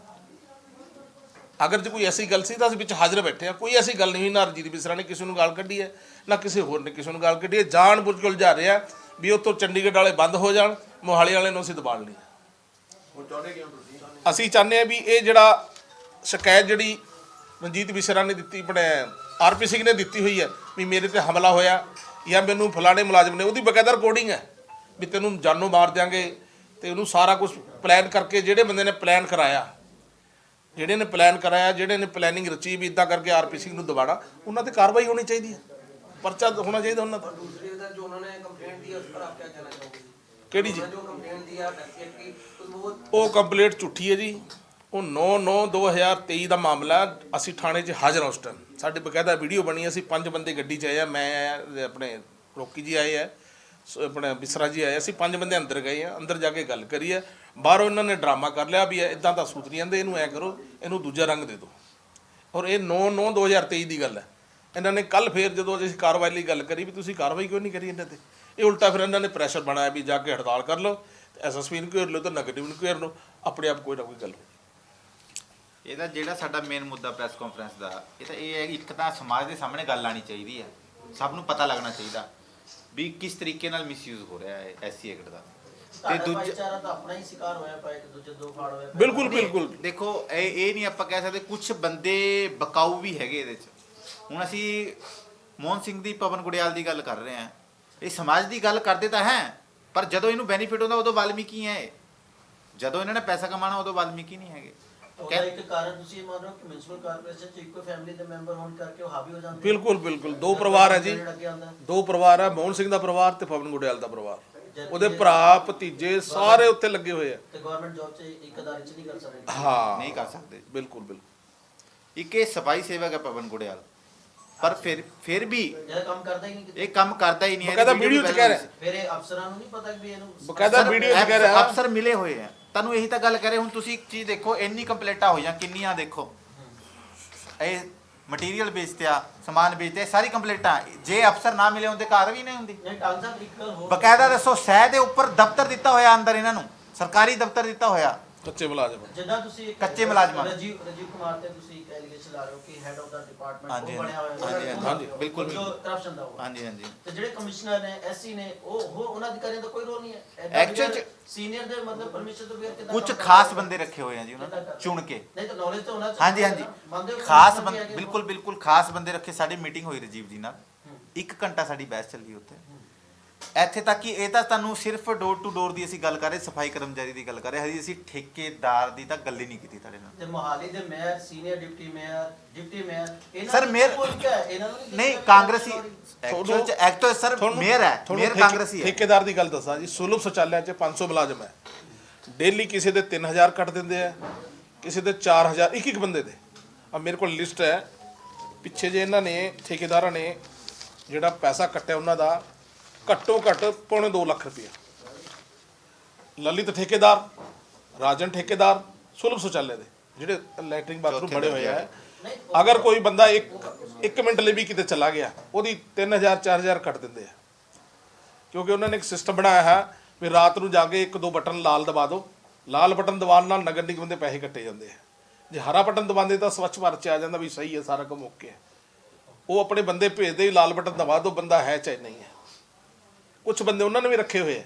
ਅਗਰ ਜੇ ਕੋਈ ਐਸੀ ਗੱਲ ਸੀ ਤਾਂ ਅਸੀਂ ਵਿੱਚ ਹਾਜ਼ਰ ਬੈਠੇ ਆ ਕੋਈ ਐਸੀ ਗੱਲ ਨਹੀਂ ਹੋਈ, ਨਾ ਰਜੀਤ ਬਿਸਰਾ ਨੇ ਕਿਸੇ ਨੂੰ ਗਾਲ ਕੱਢੀ ਹੈ, ਨਾ ਕਿਸੇ ਹੋਰ ਨੇ ਕਿਸੇ ਨੂੰ ਗਾਲ ਕੱਢੀ ਹੈ। ਜਾਣ ਬੁੱਝ ਕੇ ਉਲਝਾ ਰਿਹਾ ਵੀ ਉੱਥੋਂ ਚੰਡੀਗੜ੍ਹ ਵਾਲੇ ਬੰਦ ਹੋ ਜਾਣ, ਮੋਹਾਲੀ ਵਾਲੇ ਨੂੰ ਅਸੀਂ ਦਬਾੜ ਲਈ ਅਸੀਂ ਚਾਹੁੰਦੇ ਆ ਵੀ ਇਹ ਜਿਹੜਾ ਸ਼ਿਕਾਇਤ ਜਿਹੜੀ ਮਨਜੀਤ ਵਿਸਰਾ ਨੇ ਦਿੱਤੀ ਆਪਣੇ ਆਰਪੀ ਸਿੰਘ ਨੇ ਦਿੱਤੀ ਹੋਈ ਹੈ ਵੀ ਮੇਰੇ ਤੇ ਹਮਲਾ ਹੋਇਆ ਜਾਂ ਮੈਨੂੰ ਫਲਾਣੇ ਮੁਲਾਜ਼ਮ ਨੇ ਉਹਦੀ ਬਕਾਇਦਾ ਰਿਕਾਰਡਿੰਗ ਹੈ ਵੀ ਤੈਨੂੰ ਜਾਨੋਂ ਮਾਰ ਦਿਆਂਗੇ ਤੇ ਉਹਨੂੰ ਸਾਰਾ ਕੁਝ ਪਲਾਨ ਕਰਕੇ ਜਿਹੜੇ ਬੰਦੇ ਨੇ ਪਲਾਨ ਕਰਾਇਆ ਜਿਹੜੇ ਨੇ ਪਲਾਨ ਕਰਾਇਆ ਜਿਹੜੇ ਨੇ ਪਲੈਨਿੰਗ ਰਚੀ ਵੀ ਇਦਾਂ ਕਰਕੇ ਆਰਪੀ ਸਿੰਘ ਨੂੰ ਦਵਾੜਾ ਉਹਨਾਂ ਤੇ ਕਾਰਵਾਈ ਹੋਣੀ ਚਾਹੀਦੀ ਹੈ। ਪਰਚਾ ਹੋਣਾ ਚਾਹੀਦਾ ਉਹਨਾਂ ਦਾ। ਦੂਸਰੀ ਜੋ ਉਹਨਾਂ ਨੇ ਕੰਪਲੇਂਟ ਦੀ ਉਸ ਪਰ ਆਪ ਕੀ ਕਹਿਣਾ ਕਿਹੜੀ ਜੀ उन्होंने जो कंप्लेंट दी है पैकेट की उस वो ਉਹ ਕੰਪਲੀਟ ਝੂਠੀ ਹੈ ਜੀ ਉਹ 9/9/2023 ਦਾ ਮਾਮਲਾ ਹੈ। ਅਸੀਂ ਥਾਣੇ 'ਚ ਹਾਜ਼ਰ ਹਾਂ ਉਸ ਟਾਈਮ ਸਾਡੇ ਬਕਾਇਦਾ ਵੀਡੀਓ ਬਣੀ ਹੈ। ਅਸੀਂ ਪੰਜ ਬੰਦੇ ਗੱਡੀ 'ਚ ਆਏ ਆ ਮੈਂ ਆਇਆ ਤੇ ਆਪਣੇ ਰੋਕੀ ਜੀ ਆਏ ਆ ਸੋ ਆਪਣੇ ਬਿਸਰਾ ਜੀ ਆਏ ਅਸੀਂ ਪੰਜ ਬੰਦੇ ਅੰਦਰ ਗਏ ਆ ਅੰਦਰ ਜਾ ਕੇ ਗੱਲ ਕਰੀ ਹੈ ਬਾਹਰੋਂ ਇਹਨਾਂ ਨੇ ਡਰਾਮਾ ਕਰ ਲਿਆ ਵੀ ਇਦਾਂ ਤਾਂ ਸੂਤ ਨਹੀਂ ਆਂਦੇ ਇਹਨੂੰ ਐ ਕਰੋ ਇਹਨੂੰ ਦੂਜਾ ਰੰਗ ਦੇ ਦਿਓ ਔਰ ਇਹ 9/9/2023 ਦੀ ਗੱਲ ਹੈ ਇਹਨਾਂ ਨੇ ਕੱਲ ਫੇਰ ਜਦੋਂ ਅਸੀਂ ਕਾਰਵਾਈ ਲਈ ਗੱਲ ਕਰੀ ਵੀ ਤੁਸੀਂ ਕਾਰਵਾਈ ਕਿਉਂ ਨਹੀਂ ਕਰੀ ਇਹਨਾਂ ਤੇ ਇਹ ਉਲਟਾ ਫਿਰ ਇਹਨਾਂ ਨੇ ਪ੍ਰੈਸ਼ਰ ਬਣਾਇਆ ਵੀ ਜਾ ਕੇ ਹੜਤਾਲ ਕਰ ਲਓ ਐਸਐਸਪੀ ਨੂੰ ਘੇਰ ਲਓ ਤੇ ਨੈਗੇਟਿਵ ਨੂੰ ਘੇਰ ਲਓ ਆਪਣੇ ਆਪ ਕੋਈ ਨਾ ਕੋਈ ਗੱਲ ਹੋਊ ਇਹਦਾ ਜਿਹੜਾ ਸਾਡਾ ਮੇਨ ਮੁੱਦਾ ਪ੍ਰੈਸ ਕਾਨਫਰੰਸ ਦਾ ਇਹ ਤਾਂ ਇਹ ਹੈ ਕਿ ਇੱਕ ਤਾਂ ਸਮਾਜ ਦੇ ਸਾਹਮਣੇ ਗੱਲ ਆਣੀ ਚਾਹੀਦੀ ਹੈ ਸਭ ਨੂੰ ਪਤਾ ਲੱਗਣਾ ਚਾਹੀਦਾ ਵੀ ਕਿਸ ਤਰੀਕੇ ਨਾਲ ਮਿਸਯੂਜ਼ ਹੋ ਰਿਹਾ ਹੈ ਐਸਸੀ ਐਕਟ ਦਾ। ਤੇ ਦੂਜਾ ਤਾਂ ਆਪਣਾ ਹੀ ਸ਼ਿਕਾਰ ਹੋਇਆ ਪਿਆ ਇੱਕ ਦੂਜੇ ਦੋ ਫਾੜ ਹੋਏ ਪਏ। ਬਿਲਕੁਲ ਬਿਲਕੁਲ। ਦੇਖੋ ਇਹ ਇਹ ਨਹੀਂ ਆਪਾਂ ਕਹਿ ਸਕਦੇ ਕੁਝ ਬੰਦੇ ਬਕਾਊ ਵੀ ਹੈਗੇ ਇਹਦੇ 'ਚ। ਹੁਣ ਅਸੀਂ ਮੋਹਨ ਸਿੰਘ ਦੀ ਪਵਨ ਗੁੜਿਆਲ ਦੀ ਗੱਲ ਕਰ ਰਹੇ ਹਾਂ। ਇਹ ਸਮਾਜ ਦੀ ਗੱਲ ਕਰਦੇ ਤਾਂ ਹੈ ਪਰ ਜਦੋਂ ਇਹਨੂੰ ਬੈਨੀਫਿਟ ਹੁੰਦਾ ਉਦੋਂ ਵਾਲਮੀਕੀ ਹੈ ਇਹ। ਜਦੋਂ ਇਹਨਾਂ ਨੇ ਪੈਸਾ ਕਮਾਣਾ ਉਦੋਂ ਵਾਲਮੀਕੀ ਨਹੀਂ ਹੈਗੇ। ਉਹਦਾ ਇੱਕ ਕਾਰਨ ਤੁਸੀਂ ਇਹ ਮੰਨ ਰਹੇ ਹੋ ਕਿ ਮਿਊਨਿਸਪਲ ਕਾਰਪੋਰੇਸ਼ਨ ਚ ਇੱਕੋ ਫੈਮਿਲੀ ਦੇ ਮੈਂਬਰ ਹੋਣ ਕਰਕੇ ਉਹ ਹਾਵੀ ਹੋ ਜਾਂਦੇ ਬਿਲਕੁਲ ਬਿਲਕੁਲ। ਦੋ ਪਰਿਵਾਰ ਹੈ ਜੀ। ਜਿਹੜਾ ਅੱਗੇ ਆਉਂਦਾ। ਦੋ ਪਰਿਵਾਰ ਹੈ ਮੋਹਨ ਸਿੰਘ ਦਾ ਪਰਿਵਾਰ ਤੇ ਪਵਨ ਗੁੜਿਆਲ ਦਾ ਪਰਿਵਾਰ। ਉਹਦੇ ਭਰਾ ਭਤੀਜੇ ਸਾਰੇ ਉੱਥੇ ਲੱਗੇ ਹੋਏ ਆ। ਤੇ ਗਵਰਨਮੈਂਟ ਜੌਬ ਚ ਇੱਕ ਅਦਾਰੇ ਚ ਨਹੀਂ ਕਰ ਸਕਦੇ। ਹਾਂ। ਨਹੀਂ ਕਰ ਸਕਦੇ। ਬਿਲਕੁਲ ਬਿਲਕੁਲ। ਇੱਕ ਇਹ ਸਫ਼ਾਈ ਸੇਵਕ ਹੈ ਪਵਨ ਗੁੜਿਆਲ ਪਰ ਫਿਰ ਫਿਰ ਵੀ ਇਹ ਕੰਮ ਕਰਦਾ ਹੀ ਨਹੀਂ। ਇਹ ਕੰਮ ਕਰਦਾ ਹੀ ਨਹੀਂ ਹੈ ਬਕਾਇਦਾ ਵੀਡੀਓ ਚ ਕਹਿ ਰਿਹਾ। ਪਹਿਲਾਂ ਫਿਰ ਇਹ ਅਫਸਰਾਂ ਨੂੰ ਨਹੀਂ ਪਤਾ ਕਿ ਵੀ ਇਹਨੂੰ ਬਕਾਇਦਾ ਸਰ, ਵੀਡੀਓ ਚ ਅਫ- ਕਹਿ ਰਿਹਾ। ਅਫਸਰ ਮਿਲੇ ਹੋਏ ਆ। ਤੁਹਾਨੂੰ ਇਹੀ ਤਾਂ ਗੱਲ ਕਰੇ ਹੁਣ ਤੁਸੀਂ ਇੱਕ ਚੀਜ਼ ਦੇਖੋ ਇੰਨੀ ਕੰਪਲੇਂਟਾਂ ਹੋਈਆਂ ਕਿੰਨੀਆਂ ਦੇਖੋ। ਇਹ ਮਟੀਰੀਅਲ ਵੇਚਦੇ ਆ ਸਮਾਨ ਵੇਚਦੇ ਸਾਰੀ ਕੰਪਲੇਂਟਾਂ। ਜੇ ਅਫਸਰ ਨਾ ਮਿਲੇ ਹੁੰਦੇ ਘਰ ਵੀ ਨਹੀਂ ਹੁੰਦੀ। ਬਕਾਇਦਾ ਦੱਸੋ ਸਹਿ ਦੇ ਉੱਪਰ ਦਫ਼ਤਰ ਦਿੱਤਾ ਹੋਇਆ ਅੰਦਰ ਇਹਨਾਂ ਨੂੰ ਸਰਕਾਰੀ ਦਫ਼ਤਰ ਦਿੱਤਾ ਹੋਇਆ। ਕੱਚੇ ਮੁਲਾਜ਼ਮ ਜਿੱਦਾਂ ਤੁਸੀਂ ਇੱਕ- ਕੱਚੇ ਮੁਲਾਜ਼ਮਾਂ। ਰਾਜੀਵ ਰਾਜੀਵ ਕੁਮਾਰ ਤੇ ਤੁਸੀਂ ਇੱਕ ਐਲੀਗੇਸ਼ਨ ਲਾ ਰਹੇ ਹੋ ਕਿ ਹੈਡ ਆਫ ਦਾ ਡਿਪਾਰਟਮੈਂਟ ਹਾਂਜੀ, ਉਹ ਬਣਿਆ ਹੋਇਆ ਹਾਂਜੀ, ਉਹਦਾ ਹਾਂਜੀ, ਹਾਂਜੀ, ਬਿਲਕੁਲ, ਜੋ ਬਿਲਕੁਲ। ਕਰਪਸ਼ਨ ਦਾ ਹੋਇਆ ਹਾਂਜੀ ਹਾਂਜੀ ਤੇ ਜਿਹੜੇ ਕਮਿਸ਼ਨਰ ਨੇ ਐਸਸੀ ਨੇ ਉਹ ਉਹ ਉਹਨਾਂ ਅਧਿਕਾਰੀਆਂ ਦਾ ਕੋਈ ਰੋਲ ਨਹੀਂ ਹੈ Actual ਚ- ਸੀਨੀਅਰ ਦੇ ਮਤਲਬ ਪਰਮਿਸ਼ਨ ਤੋਂ ਬਗੈਰ ਕਿੱਦਾਂ ਕੁਝ ਕੰਮ ਖਾਸ? ਬੰਦੇ ਰੱਖੇ ਹੋਏ ਆ ਜੀ ਉਹਨਾਂ ਨੇ ਚੁਣ ਕੇ ਨਹੀਂ ਤਾਂ ਨੌਲੇਜ ਤਾਂ ਹੋਣਾ ਹਾਂਜੀ ਹਾਂਜੀ ਮੰਨਦੇ ਹੋ ਖਾਸ commissioner ਬੰਦੇ ਵੀ ਹੈਗੇ ਨੇ? ਬਿਲਕੁਲ ਬਿਲਕੁਲ ਖਾਸ ਬੰਦੇ ਰੱਖੇ ਸਾਡੀ ਮੀਟਿੰਗ ਹੋਈ ਰਜੀਵ ਜੀ ਨਾਲ ਹੂੰ। ਇੱਕ ਘੰਟਾ ਸਾਡੀ ਬਹਿਸ ਚੱਲੀ ਉੱਥੇ ਇੱਥੇ ਤੱਕ ਕਿ ਇਹ ਤਾਂ ਤੁਹਾਨੂੰ ਸਿਰਫ ਡੋਰ ਟੂ ਡੋਰ ਦੀ ਅਸੀਂ ਗੱਲ ਕਰ ਰਹੇ ਸਫ਼ਾਈ ਕਰਮਚਾਰੀ ਦੀ ਗੱਲ ਕਰ ਰਹੇ। ਹਜੇ ਅਸੀਂ ਠੇਕੇਦਾਰ ਦੀ ਤਾਂ ਗੱਲ ਹੀ ਨਹੀਂ ਕੀਤੀ ਤੁਹਾਡੇ ਨਾਲ। ਤੇ ਮੋਹਾਲੀ ਦੇ mayor senior deputy mayor deputy mayor ਇਹਨਾਂ Sir, ਦੀ mayor- ਭੂਮਿਕਾ ਹੈ, ਇਹਨਾਂ ਨੂੰ ਨਹੀਂ ਕਾਂਗਰਸੀ ਐਕਚੁਅਲ ਚ ਐਕਟਰ ਸਰ ਮੇਅਰ ਹੈ ਤੁਹਾਨੂੰ ਮੇਅਰ ਠੇਕੇ- ਕਾਂਗਰਸੀ ਹੈ। ਠੇਕੇਦਾਰ ਦੀ ਗੱਲ ਦੱਸਾਂ ਜੀ ਸੁਲਭ ਸ਼ੌਚਾਲਿਆ 'ਚ 500 ਮੁਲਾਜ਼ਮ ਹੈ। ਡੇਲੀ ਕਿਸੇ ਦੇ 3000 ਕੱਟ ਦਿੰਦੇ ਆ ਕਿਸੇ ਦੇ 4000 ਇੱਕ ਇੱਕ ਬੰਦੇ ਦੇ। ਆ ਮੇਰੇ ਕੋਲ ਲਿਸਟ ਹੈ। ਪਿੱਛੇ ਜੇ ਇਹਨਾਂ ਨੇ ਠੇਕੇਦਾਰਾਂ ਨੇ ਜਿਹੜਾ ਪੈਸਾ ਕੱਟਿਆ ਉਹਨਾਂ ਦਾ ਘੱਟੋ ਘੱਟ ਪੌਣੇ 2 ਲੱਖ ਰੁਪਇਆ। ਲਲਿਤ ਠੇਕੇਦਾਰ ਰਾਜਨ ਠੇਕੇਦਾਰ ਸੁਲਭ ਸ਼ੌਚਾਲਿਆ ਦੇ ਜਿਹੜੇ ਲੈਟਰਿੰਗ ਬਾਥਰੂਮ ਬਣੇ ਹੋਏ ਆ। ਅਗਰ ਕੋਈ ਬੰਦਾ ਇੱਕ ਇੱਕ ਮਿੰਟ ਲਈ ਵੀ ਕਿਤੇ ਚਲਾ ਗਿਆ ਉਹਦੀ 3000 4000 ਕੱਟ ਦਿੰਦੇ ਆ। ਕਿਉਂਕਿ ਉਹਨਾਂ ਨੇ ਇੱਕ ਸਿਸਟਮ ਬਣਾਇਆ ਹੈ ਵੀ ਰਾਤ ਨੂੰ ਜਾ ਕੇ ਇੱਕ ਦੋ ਬਟਨ ਲਾਲ ਦਬਾ ਦਿਓ ਲਾਲ ਬਟਨ ਦਬਾਉਣ ਨਾਲ ਨਗਰ ਨਿਗਮ ਦੇ ਪੈਸੇ ਕੱਟੇ ਜਾਂਦੇ ਆ। ਜੇ ਹਰਾ ਬਟਨ ਦਬਾਉਂਦੇ ਤਾਂ ਸਵੱਛ ਭਾਰਤ ਚ ਆ ਜਾਂਦਾ ਵੀ ਸਹੀ ਹੈ ਸਾਰਾ ਕੰਮ ਓਕੇ ਹੈ। ਉਹ ਆਪਣੇ ਬੰਦੇ ਭੇਜਦੇ ਹੀ ਲਾਲ ਬਟਨ ਦਬਾ ਦਿਓ ਬੰਦਾ ਹੈ ਚਾਹੇ ਨਹੀਂ ਹੈ। ਕੁਝ ਬੰਦੇ ਉਹਨਾਂ ਨੇ ਵੀ ਰੱਖੇ ਹੋਏ ਆ।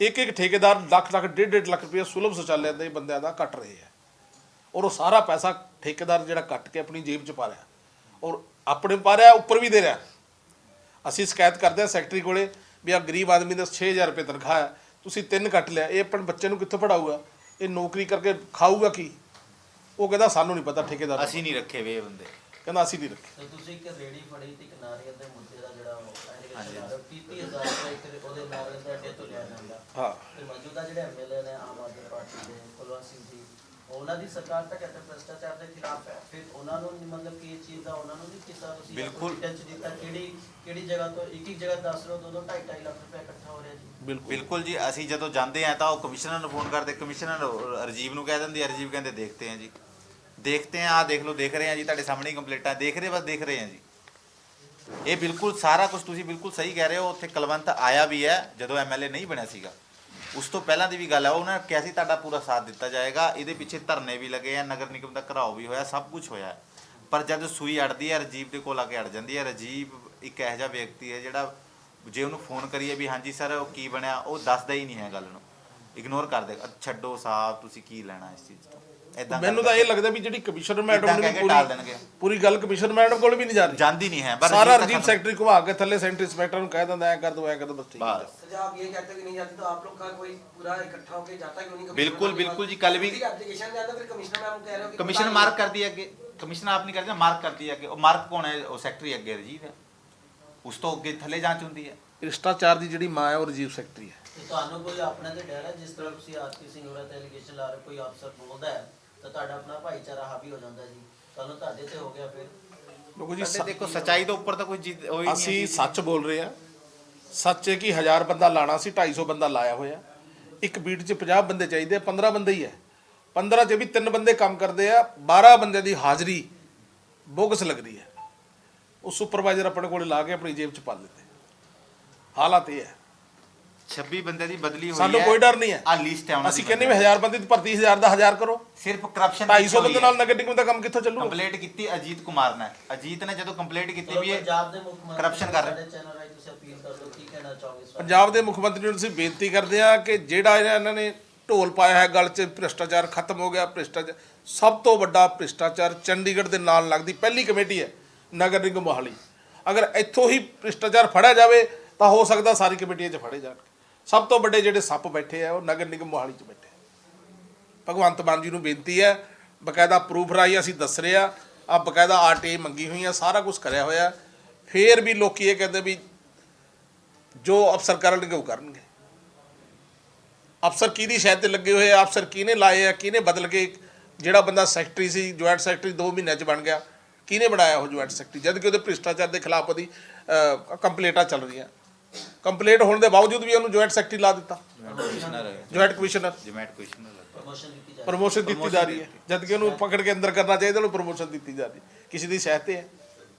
ਇੱਕ ਇੱਕ ਠੇਕੇਦਾਰ ਲੱਖ ਲੱਖ ਡੇਢ ਡੇਢ ਲੱਖ ਰੁਪਏ ਸੁਲਭ ਸ਼ੌਚਾਲਿਆ ਦੇ ਬੰਦਿਆਂ ਦਾ ਕੱਟ ਰਹੇ ਆ। ਔਰ ਉਹ ਸਾਰਾ ਪੈਸਾ ਠੇਕੇਦਾਰ ਜਿਹੜਾ ਕੱਟ ਕੇ ਆਪਣੀ ਜੇਬ 'ਚ ਪਾ ਰਿਹਾ। ਔਰ ਆਪਣੇ ਪਾ ਰਿਹਾ ਉੱਪਰ ਵੀ ਦੇ ਰਿਹਾ। ਅਸੀਂ ਸ਼ਿਕਾਇਤ ਕਰਦੇ ਹਾਂ ਸੈਕਟਰੀ ਕੋਲੇ ਵੀ ਆ ਗਰੀਬ ਆਦਮੀ ਦਾ 6000 ਰੁਪਏ ਤਨਖਾਹ ਹੈ ਤੁਸੀਂ ਤਿੰਨ ਕੱਟ ਲਿਆ ਇਹ ਆਪਣੇ ਬੱਚੇ ਨੂੰ ਕਿੱਥੋਂ ਪੜਾਊਗਾ ਇਹ ਨੌਕਰੀ ਕਰਕੇ ਖਾਊਗਾ ਕੀ? ਉਹ ਕਹਿੰਦਾ ਸਾਨੂੰ ਨਹੀਂ ਪਤਾ ਠੇਕੇਦਾਰ। ਅਸੀਂ ਨਹੀਂ ਰੱਖੇ ਵੇ ਬੰਦੇ। ਕਹਿੰਦਾ ਅਸੀਂ ਨਹੀਂ ਰੱਖੇ। ਤੁਸੀਂ ਇੱਕ ਰੇੜੀ ਫੜੀ ਤੇ ਇੱਕ ਨਾਰੀਅਲ ਦੇ ਮੁੱਦੇ ਦਾ ਜਿਹੜਾ ਐਲੀਗੇਸ਼ਨ ਲਾ ਰਹੇ ਹੋ 30000 ਰੁਪਏ ਇੱਕ ਉਹਦੇ ਨਾਰੀਅਲ ਦੇ ਅੱਡੇ ਤੋਂ ਲਿਆ ਜਾਂਦਾ ਹਾਂ। ਤੇ ਮੌਜੂਦਾ ਜਿਹੜੇ ਐਮਐਲਏ ਨੇ ਆਮ ਆਦਮੀ ਪਾਰਟੀ ਦੇ ਕੁਲਵੰਤ ਸਿੰਘ ਜੀ ਉਹਨਾਂ ਦੀ ਸਰਕਾਰ ਤਾਂ ਕਹਿੰਦੇ ਭ੍ਰਿਸ਼ਟਾਚਾਰ ਦੇ ਖਿਲਾਫ ਹੈ। ਫਿਰ ਉਹਨਾਂ ਨੂੰ ਮਤਲਬ ਕਿ ਇਹ ਚੀਜ਼ ਦਾ ਉਹਨਾਂ ਨੂੰ ਨਹੀਂ ਕੀਤਾ ਤੁਸੀਂ ਬਿਲਕੁਲ। ਟੈਂਚ ਦਿੱਤਾ ਕਿਹੜੀ ਕਿਹੜੀ ਜਗ੍ਹਾ ਤੋਂ ਇੱਕ ਇੱਕ ਜਗ੍ਹਾ ਦੱਸ ਰਹੇ ਹੋ ਦੋ ਦੋ ਢਾਈ ਢਾਈ ਲੱਖ ਰੁਪਏ ਇਕੱਠਾ ਹੋ ਰਿਹਾ ਜੀ। ਬਿਲਕੁਲ। ਬਿਲਕੁਲ ਜੀ ਅਸੀਂ ਜਦੋਂ ਜਾਂਦੇ ਆ ਤਾਂ ਉਹ ਕਮਿਸ਼ਨਰ ਨੂੰ ਫੋਨ ਕਰਦੇ ਕਮਿਸ਼ਨਰ ਰਜੀਵ ਨੂੰ ਕਹਿ ਦਿੰਦੇ ਰਜੀਵ ਕਹਿੰਦੇ ਦੇਖਤੇ ਆ ਜੀ। ਦੇਖਤੇ ਆ ਆ ਦੇਖ ਲਓ ਦੇਖ ਰਹੇ ਆ ਜੀ ਤੁਹਾਡੇ ਸਾਹਮਣੇ ਹੀ ਕੰਪਲੀਟਾਂ ਦੇਖ ਰਹੇ ਬਸ ਦੇਖ ਰਹੇ ਆ ਜੀ। ਇਹ ਬਿਲਕੁਲ ਸਾਰਾ ਕੁਝ ਤੁਸੀਂ ਬਿਲਕੁਲ ਸਹੀ ਕਹਿ ਰਹੇ ਹੋ, ਉੱਥੇ ਕਲਵੰਤ ਆਇਆ ਵੀ ਹੈ, ਜਦੋਂ ਐਮਐਲਏ ਨਹੀਂ ਬਣਿਆ ਸੀਗਾ। ਉਸ ਤੋਂ ਪਹਿਲਾਂ ਦੀ ਵੀ ਗੱਲ ਹੈ, ਉਹਨਾਂ ਨੇ ਕਿਹਾ ਸੀ ਤੁਹਾਡਾ ਪੂਰਾ ਸਾਥ ਦਿੱਤਾ ਜਾਏਗਾ, ਇਹਦੇ ਪਿੱਛੇ ਧਰਨੇ ਵੀ ਲੱਗੇ ਆ, ਨਗਰ ਨਿਗਮ ਦਾ ਘਰਾਓ ਵੀ ਹੋਇਆ, ਸਭ ਕੁਝ ਹੋਇਆ। ਪਰ ਜਦ ਸੂਈ ਅੜਦੀ ਹੈ, ਰਜੀਵ ਦੇ ਕੋਲ ਆ ਕੇ ਅੜ ਜਾਂਦੀ ਹੈ, ਰਜੀਵ ਇੱਕ ਇਹੋ ਜਿਹਾ ਵਿਅਕਤੀ ਹੈ ਜਿਹੜਾ ਜੇ ਉਹਨੂੰ ਫੋਨ ਕਰੀਏ ਵੀ ਹਾਂਜੀ ਸਰ, ਉਹ ਕੀ ਬਣਿਆ, ਉਹ ਦੱਸਦਾ ਹੀ ਨਹੀਂ ਹੈ ਗੱਲ ਨੂੰ। ਇਗਨੋਰ ਕਰ ਦੇਗਾ ਛੱਡੋ ਸਾਹਿਬ ਤੁਸੀਂ ਕੀ ਲੈਣਾ ਇਸ ਚੀਜ਼ ਤੋਂ? ਏਦਾਂ ਮੈਨੂੰ ਤਾਂ ਇਹ ਲੱਗਦਾ ਵੀ ਜਿਹੜੀ ਕਮਿਸ਼ਨਰ ਮੈਡਮ ਏਦਾਂ ਨੇ ਕਹਿ ਵੀ ਕੇ ਟਾਲ ਪੂਰੀ ਦੇਣਗੇ ਪੂਰੀ ਗੱਲ ਕਮਿਸ਼ਨਰ ਮੈਡਮ ਕੋਲ ਵੀ ਨਹੀਂ ਜਾ ਰਹੀ ਜਾਂਦੀ ਨਹੀਂ ਹੈ ਬਸ ਸਾਰਾ ਰਜੀਵ ਰਜੀਵ ਤੱਕ- ਸੈਕਟਰੀ ਘੁਮਾ ਕੇ ਥੱਲੇ ਸੈਂਟਰ ਇੰਸਪੈਕਟਰ ਨੂੰ ਕਹਿ ਦਿੰਦਾ ਐ ਕਰ ਦੋ ਐ ਕਰ ਦੋ ਬਸ ਠੀਕ ਹੈ ਬਸ सर आप ये कहते हो कि नहीं जाती तो आप लोग का कोई पूरा इकट्ठा होके जाता क्यों नहीं कमिश्नर बिल्कुल, मैम के बिल्कुल पास? जी, कल भी- किसी एप्लीकेशन जाता फिर कमिश्नर मैम कह रहे हो कि ਕਮਿਸ਼ਨ पता ਮਾਰਕ नहीं। ਕਰਦੀ ਹੈ ਅੱਗੇ ਕਮਿਸ਼ਨ ਆਪ ਨਹੀਂ ਕਰਦੀ ਮਾਰਕ ਕਰਦੀ ਹੈ ਅੱਗੇ ਉਹ ਮਾਰਕ ਕੌਣ ਹੈ ਉਹ ਸੈਕਟਰੀ ਅੱਗੇ ਰਜੀਵ ਹੈ ਉਸ ਤੋਂ ਅੱਗੇ ਥੱਲੇ ਜਾਂਚ ਹੁੰਦੀ ਹੈ ਭ੍ਰਿਸ਼ਟਾਚਾਰ ਦੀ ਜਿਹੜੀ ਮਾਂ ਹੈ ਉਹ ਰਜੀਵ ਸੈਕਟਰੀ ਹੈ ਤੇ ਤੁਹਾਨੂੰ ਕੋਈ ਆਪਣੇ ਤੇ ਡਰ ਹੈ ਜਿਸ ਤਰ੍ਹਾਂ ਤੁਸੀਂ ਆਰਪੀ ਸਿੰਘ ਹੋਰਾਂ ਤੇ ਐਲੀਗੇਸ਼ਨ ਲਾ ਰਹੇ ਕੋਈ ਅਫਸਰ ਬੋਲਦਾ ਹੈ ਤਾਂ ਤੁਹਾਡਾ ਆਪਣਾ ਭਾਈਚਾਰਾ ਹਾਵੀ ਹੋ ਜਾਂਦਾ ਜੀ। ਕੱਲ ਤੁਹਾਡੇ ਤੇ ਹੋ ਗਿਆ ਫਿਰ। ਦੇਖੋ ਜੀ ਸਾਡੇ ਦੇਖੋ ਸਚਾਈ ਤੋਂ ਉੱਪਰ ਤਾਂ ਕੋਈ ਜਿੱਦ ਹੋਈ ਨਹੀਂ ਅਸੀਂ ਸੱਚ ਬੋਲ ਰਹੇ ਆ ਸੱਚ ਹੈ ਕਿ 1000 ਬੰਦਾ ਲਾਣਾ ਸੀ 250 ਬੰਦਾ ਲਾਇਆ ਹੋਇਆ। ਇੱਕ ਬੀਟ 'ਚ 50 ਬੰਦੇ ਚਾਹੀਦੇ ਆ 15 ਬੰਦੇ ਹੀ ਹੈ। 15 'ਚ ਵੀ ਤਿੰਨ ਬੰਦੇ ਕੰਮ ਕਰਦੇ ਆ 12 ਬੰਦਿਆਂ ਦੀ ਹਾਜ਼ਰੀ ਬੋਗਸ ਲੱਗਦੀ ਹੈ। ਉਹ ਸੁਪਰਵਾਈਜ਼ਰ ਆਪਣੇ ਕੋਲੇ ਲਾ ਕੇ ਆਪਣੀ ਜੇਬ 'ਚ ਪਾ ਲੈਂਦੇ ਹਾਲਾਤ ਇਹ ਹੈ। 26 ਬੰਦੇ ਦੀ ਬਦਲੀ ਹੋਈ ਹੈ। ਸਾਨੂੰ ਕੋਈ ਡਰ ਨਹੀਂ ਹੈ। ਆ ਲਿਸਟ ਹੈ ਉਹਨਾਂ ਅਸੀਂ ਦੀ ਕਹਿੰਦੇ ਵੀ 1000 ਬੰਦੇ ਦੀ ਭਰਤੀ 1000 ਦਾ 1000 ਕਰੋ। ਸਿਰਫ ਕਰਪਸ਼ਨ 250 ਬੰਦੇ ਨਾਲ ਨਗਰ ਨਿਗਮ ਦਾ ਕੰਮ ਕਿੱਥੋਂ ਚੱਲੂਗਾ? ਕੰਪਲੀਟ ਕੀਤੀ ਅਜੀਤ ਕੁਮਾਰ ਨੇ। ਅਜੀਤ ਨੇ ਜਦੋਂ ਕੰਪਲੀਟ ਕੀਤੀ ਵੀ ਇਹ ਪੰਜਾਬ ਦੇ ਮੁੱਖ ਮੰਤਰੀ corruption ਕਰ ਰਹੇ। ਸਾਡੇ ਚੈਨਲ ਰਾਹੀਂ ਤੁਸੀਂ ਅਪੀਲ ਕਰ ਦਿਓ ਕੀ ਕਹਿਣਾ ਚਾਹੋਗੇ? ਪੰਜਾਬ ਦੇ ਮੁੱਖ ਮੰਤਰੀ ਨੂੰ ਅਸੀਂ ਬੇਨਤੀ ਕਰਦੇ ਹਾਂ ਕਿ ਜਿਹੜਾ ਇਹਨਾਂ ਨੇ ਢੋਲ ਪਾਇਆ ਹੈ ਗਲ 'ਚ ਭ੍ਰਿਸ਼ਟਾਚਾਰ ਖਤਮ ਹੋ ਗਿਆ ਭ੍ਰਿਸ਼ਟਾਚਾਰ ਸਭ ਤੋਂ ਵੱਡਾ ਭ੍ਰਿਸ਼ਟਾਚਾਰ ਚੰਡੀਗੜ੍ਹ ਦੇ ਨਾਲ ਲੱਗਦੀ ਪਹਿਲੀ ਕਮੇਟੀ ਹੈ ਨਗਰ ਨਿਗਮ ਮੋਹਾਲੀ। ਅਗਰ ਇੱਥੋਂ ਹੀ ਭ੍ਰਿਸ਼ਟਾਚਾਰ ਫੜਿਆ ਜਾਵੇ ਤਾਂ ਹੋ ਸਕਦਾ ਸਾਰੀ ਕਮੇਟੀਆਂ 'ਚ ਫੜੇ ਜਾਣ। ਸਭ ਤੋਂ ਵੱਡੇ ਜਿਹੜੇ ਸੱਪ ਬੈਠੇ ਆ, ਉਹ ਨਗਰ ਨਿਗਮ ਮੋਹਾਲੀ 'ਚ ਬੈਠੇ ਭਗਵੰਤ ਮਾਨ ਜੀ ਨੂੰ ਬੇਨਤੀ ਹੈ, ਬਕਾਇਦਾ ਪ੍ਰੂਫ ਰਾਈ ਅਸੀਂ ਦੱਸ ਰਹੇ ਆ ਆ ਬਕਾਇਦਾ ਆਰਟੀਆਈ ਮੰਗੀ ਹੋਈ ਆ, ਸਾਰਾ ਕੁਝ ਕਰਿਆ ਹੋਇਆ। ਫੇਰ ਵੀ ਲੋਕੀ ਇਹ ਕਹਿੰਦੇ ਵੀ ਜੋ ਅਫਸਰ ਕਰਨਗੇ ਉਹ ਕਰਨਗੇ। ਅਫਸਰ ਕਿਹਦੀ ਸ਼ਾਇਦ ਤੇ ਲੱਗੇ ਹੋਏ ਆ, ਅਫਸਰ ਕਿਹਨੇ ਲਾਏ ਆ, ਕਿਹਨੇ ਬਦਲ ਕੇ ਜਿਹੜਾ ਬੰਦਾ ਸੈਕਟਰੀ ਸੀ ਜੁਆਇੰਟ ਸੈਕਟਰੀ 2 ਮਹੀਨਿਆਂ ਚ ਬਣ ਗਿਆ, ਕਿਹਨੇ ਬਣਾਇਆ ਉਹ ਜੁਆਇੰਟ ਸੈਕਟਰੀ ਜਦ ਕਿ ਉਹਦੇ ਭ੍ਰਿਸ਼ਟਾਚਾਰ ਦੇ ਖਿਲਾਫ ਉਹਦੀ ਕੰਪਲੇਂਟਾਂ ਚੱਲ ਰਹੀਆਂ। ਕੰਪਲੇਂਟ ਹੋਣ ਦੇ ਬਾਵਜੂਦ ਵੀ ਉਹਨੂੰ ਜੁਆਇੰਟ ਸੈਕਟਰੀ ਲਾ ਦਿੱਤਾ। Joint commissioner. Joint commissioner promotion ਦਿੱਤੀ ਜਾ ਰਹੀ ਹੈ। ਪ੍ਰਮੋਸ਼ਨ ਦਿੱਤੀ ਜਾ ਰਹੀ ਹੈ। ਜਦ ਕਿ ਉਹਨੂੰ ਪਕੜ ਕੇ ਅੰਦਰ ਕਰਨਾ ਚਾਹੀਦਾ ਉਹਨੂੰ ਪ੍ਰਮੋਸ਼ਨ ਦਿੱਤੀ ਜਾ ਰਹੀ ਹੈ। ਕਿਸੇ ਦੀ ਸਹਾਇਤਾ ਹੈ।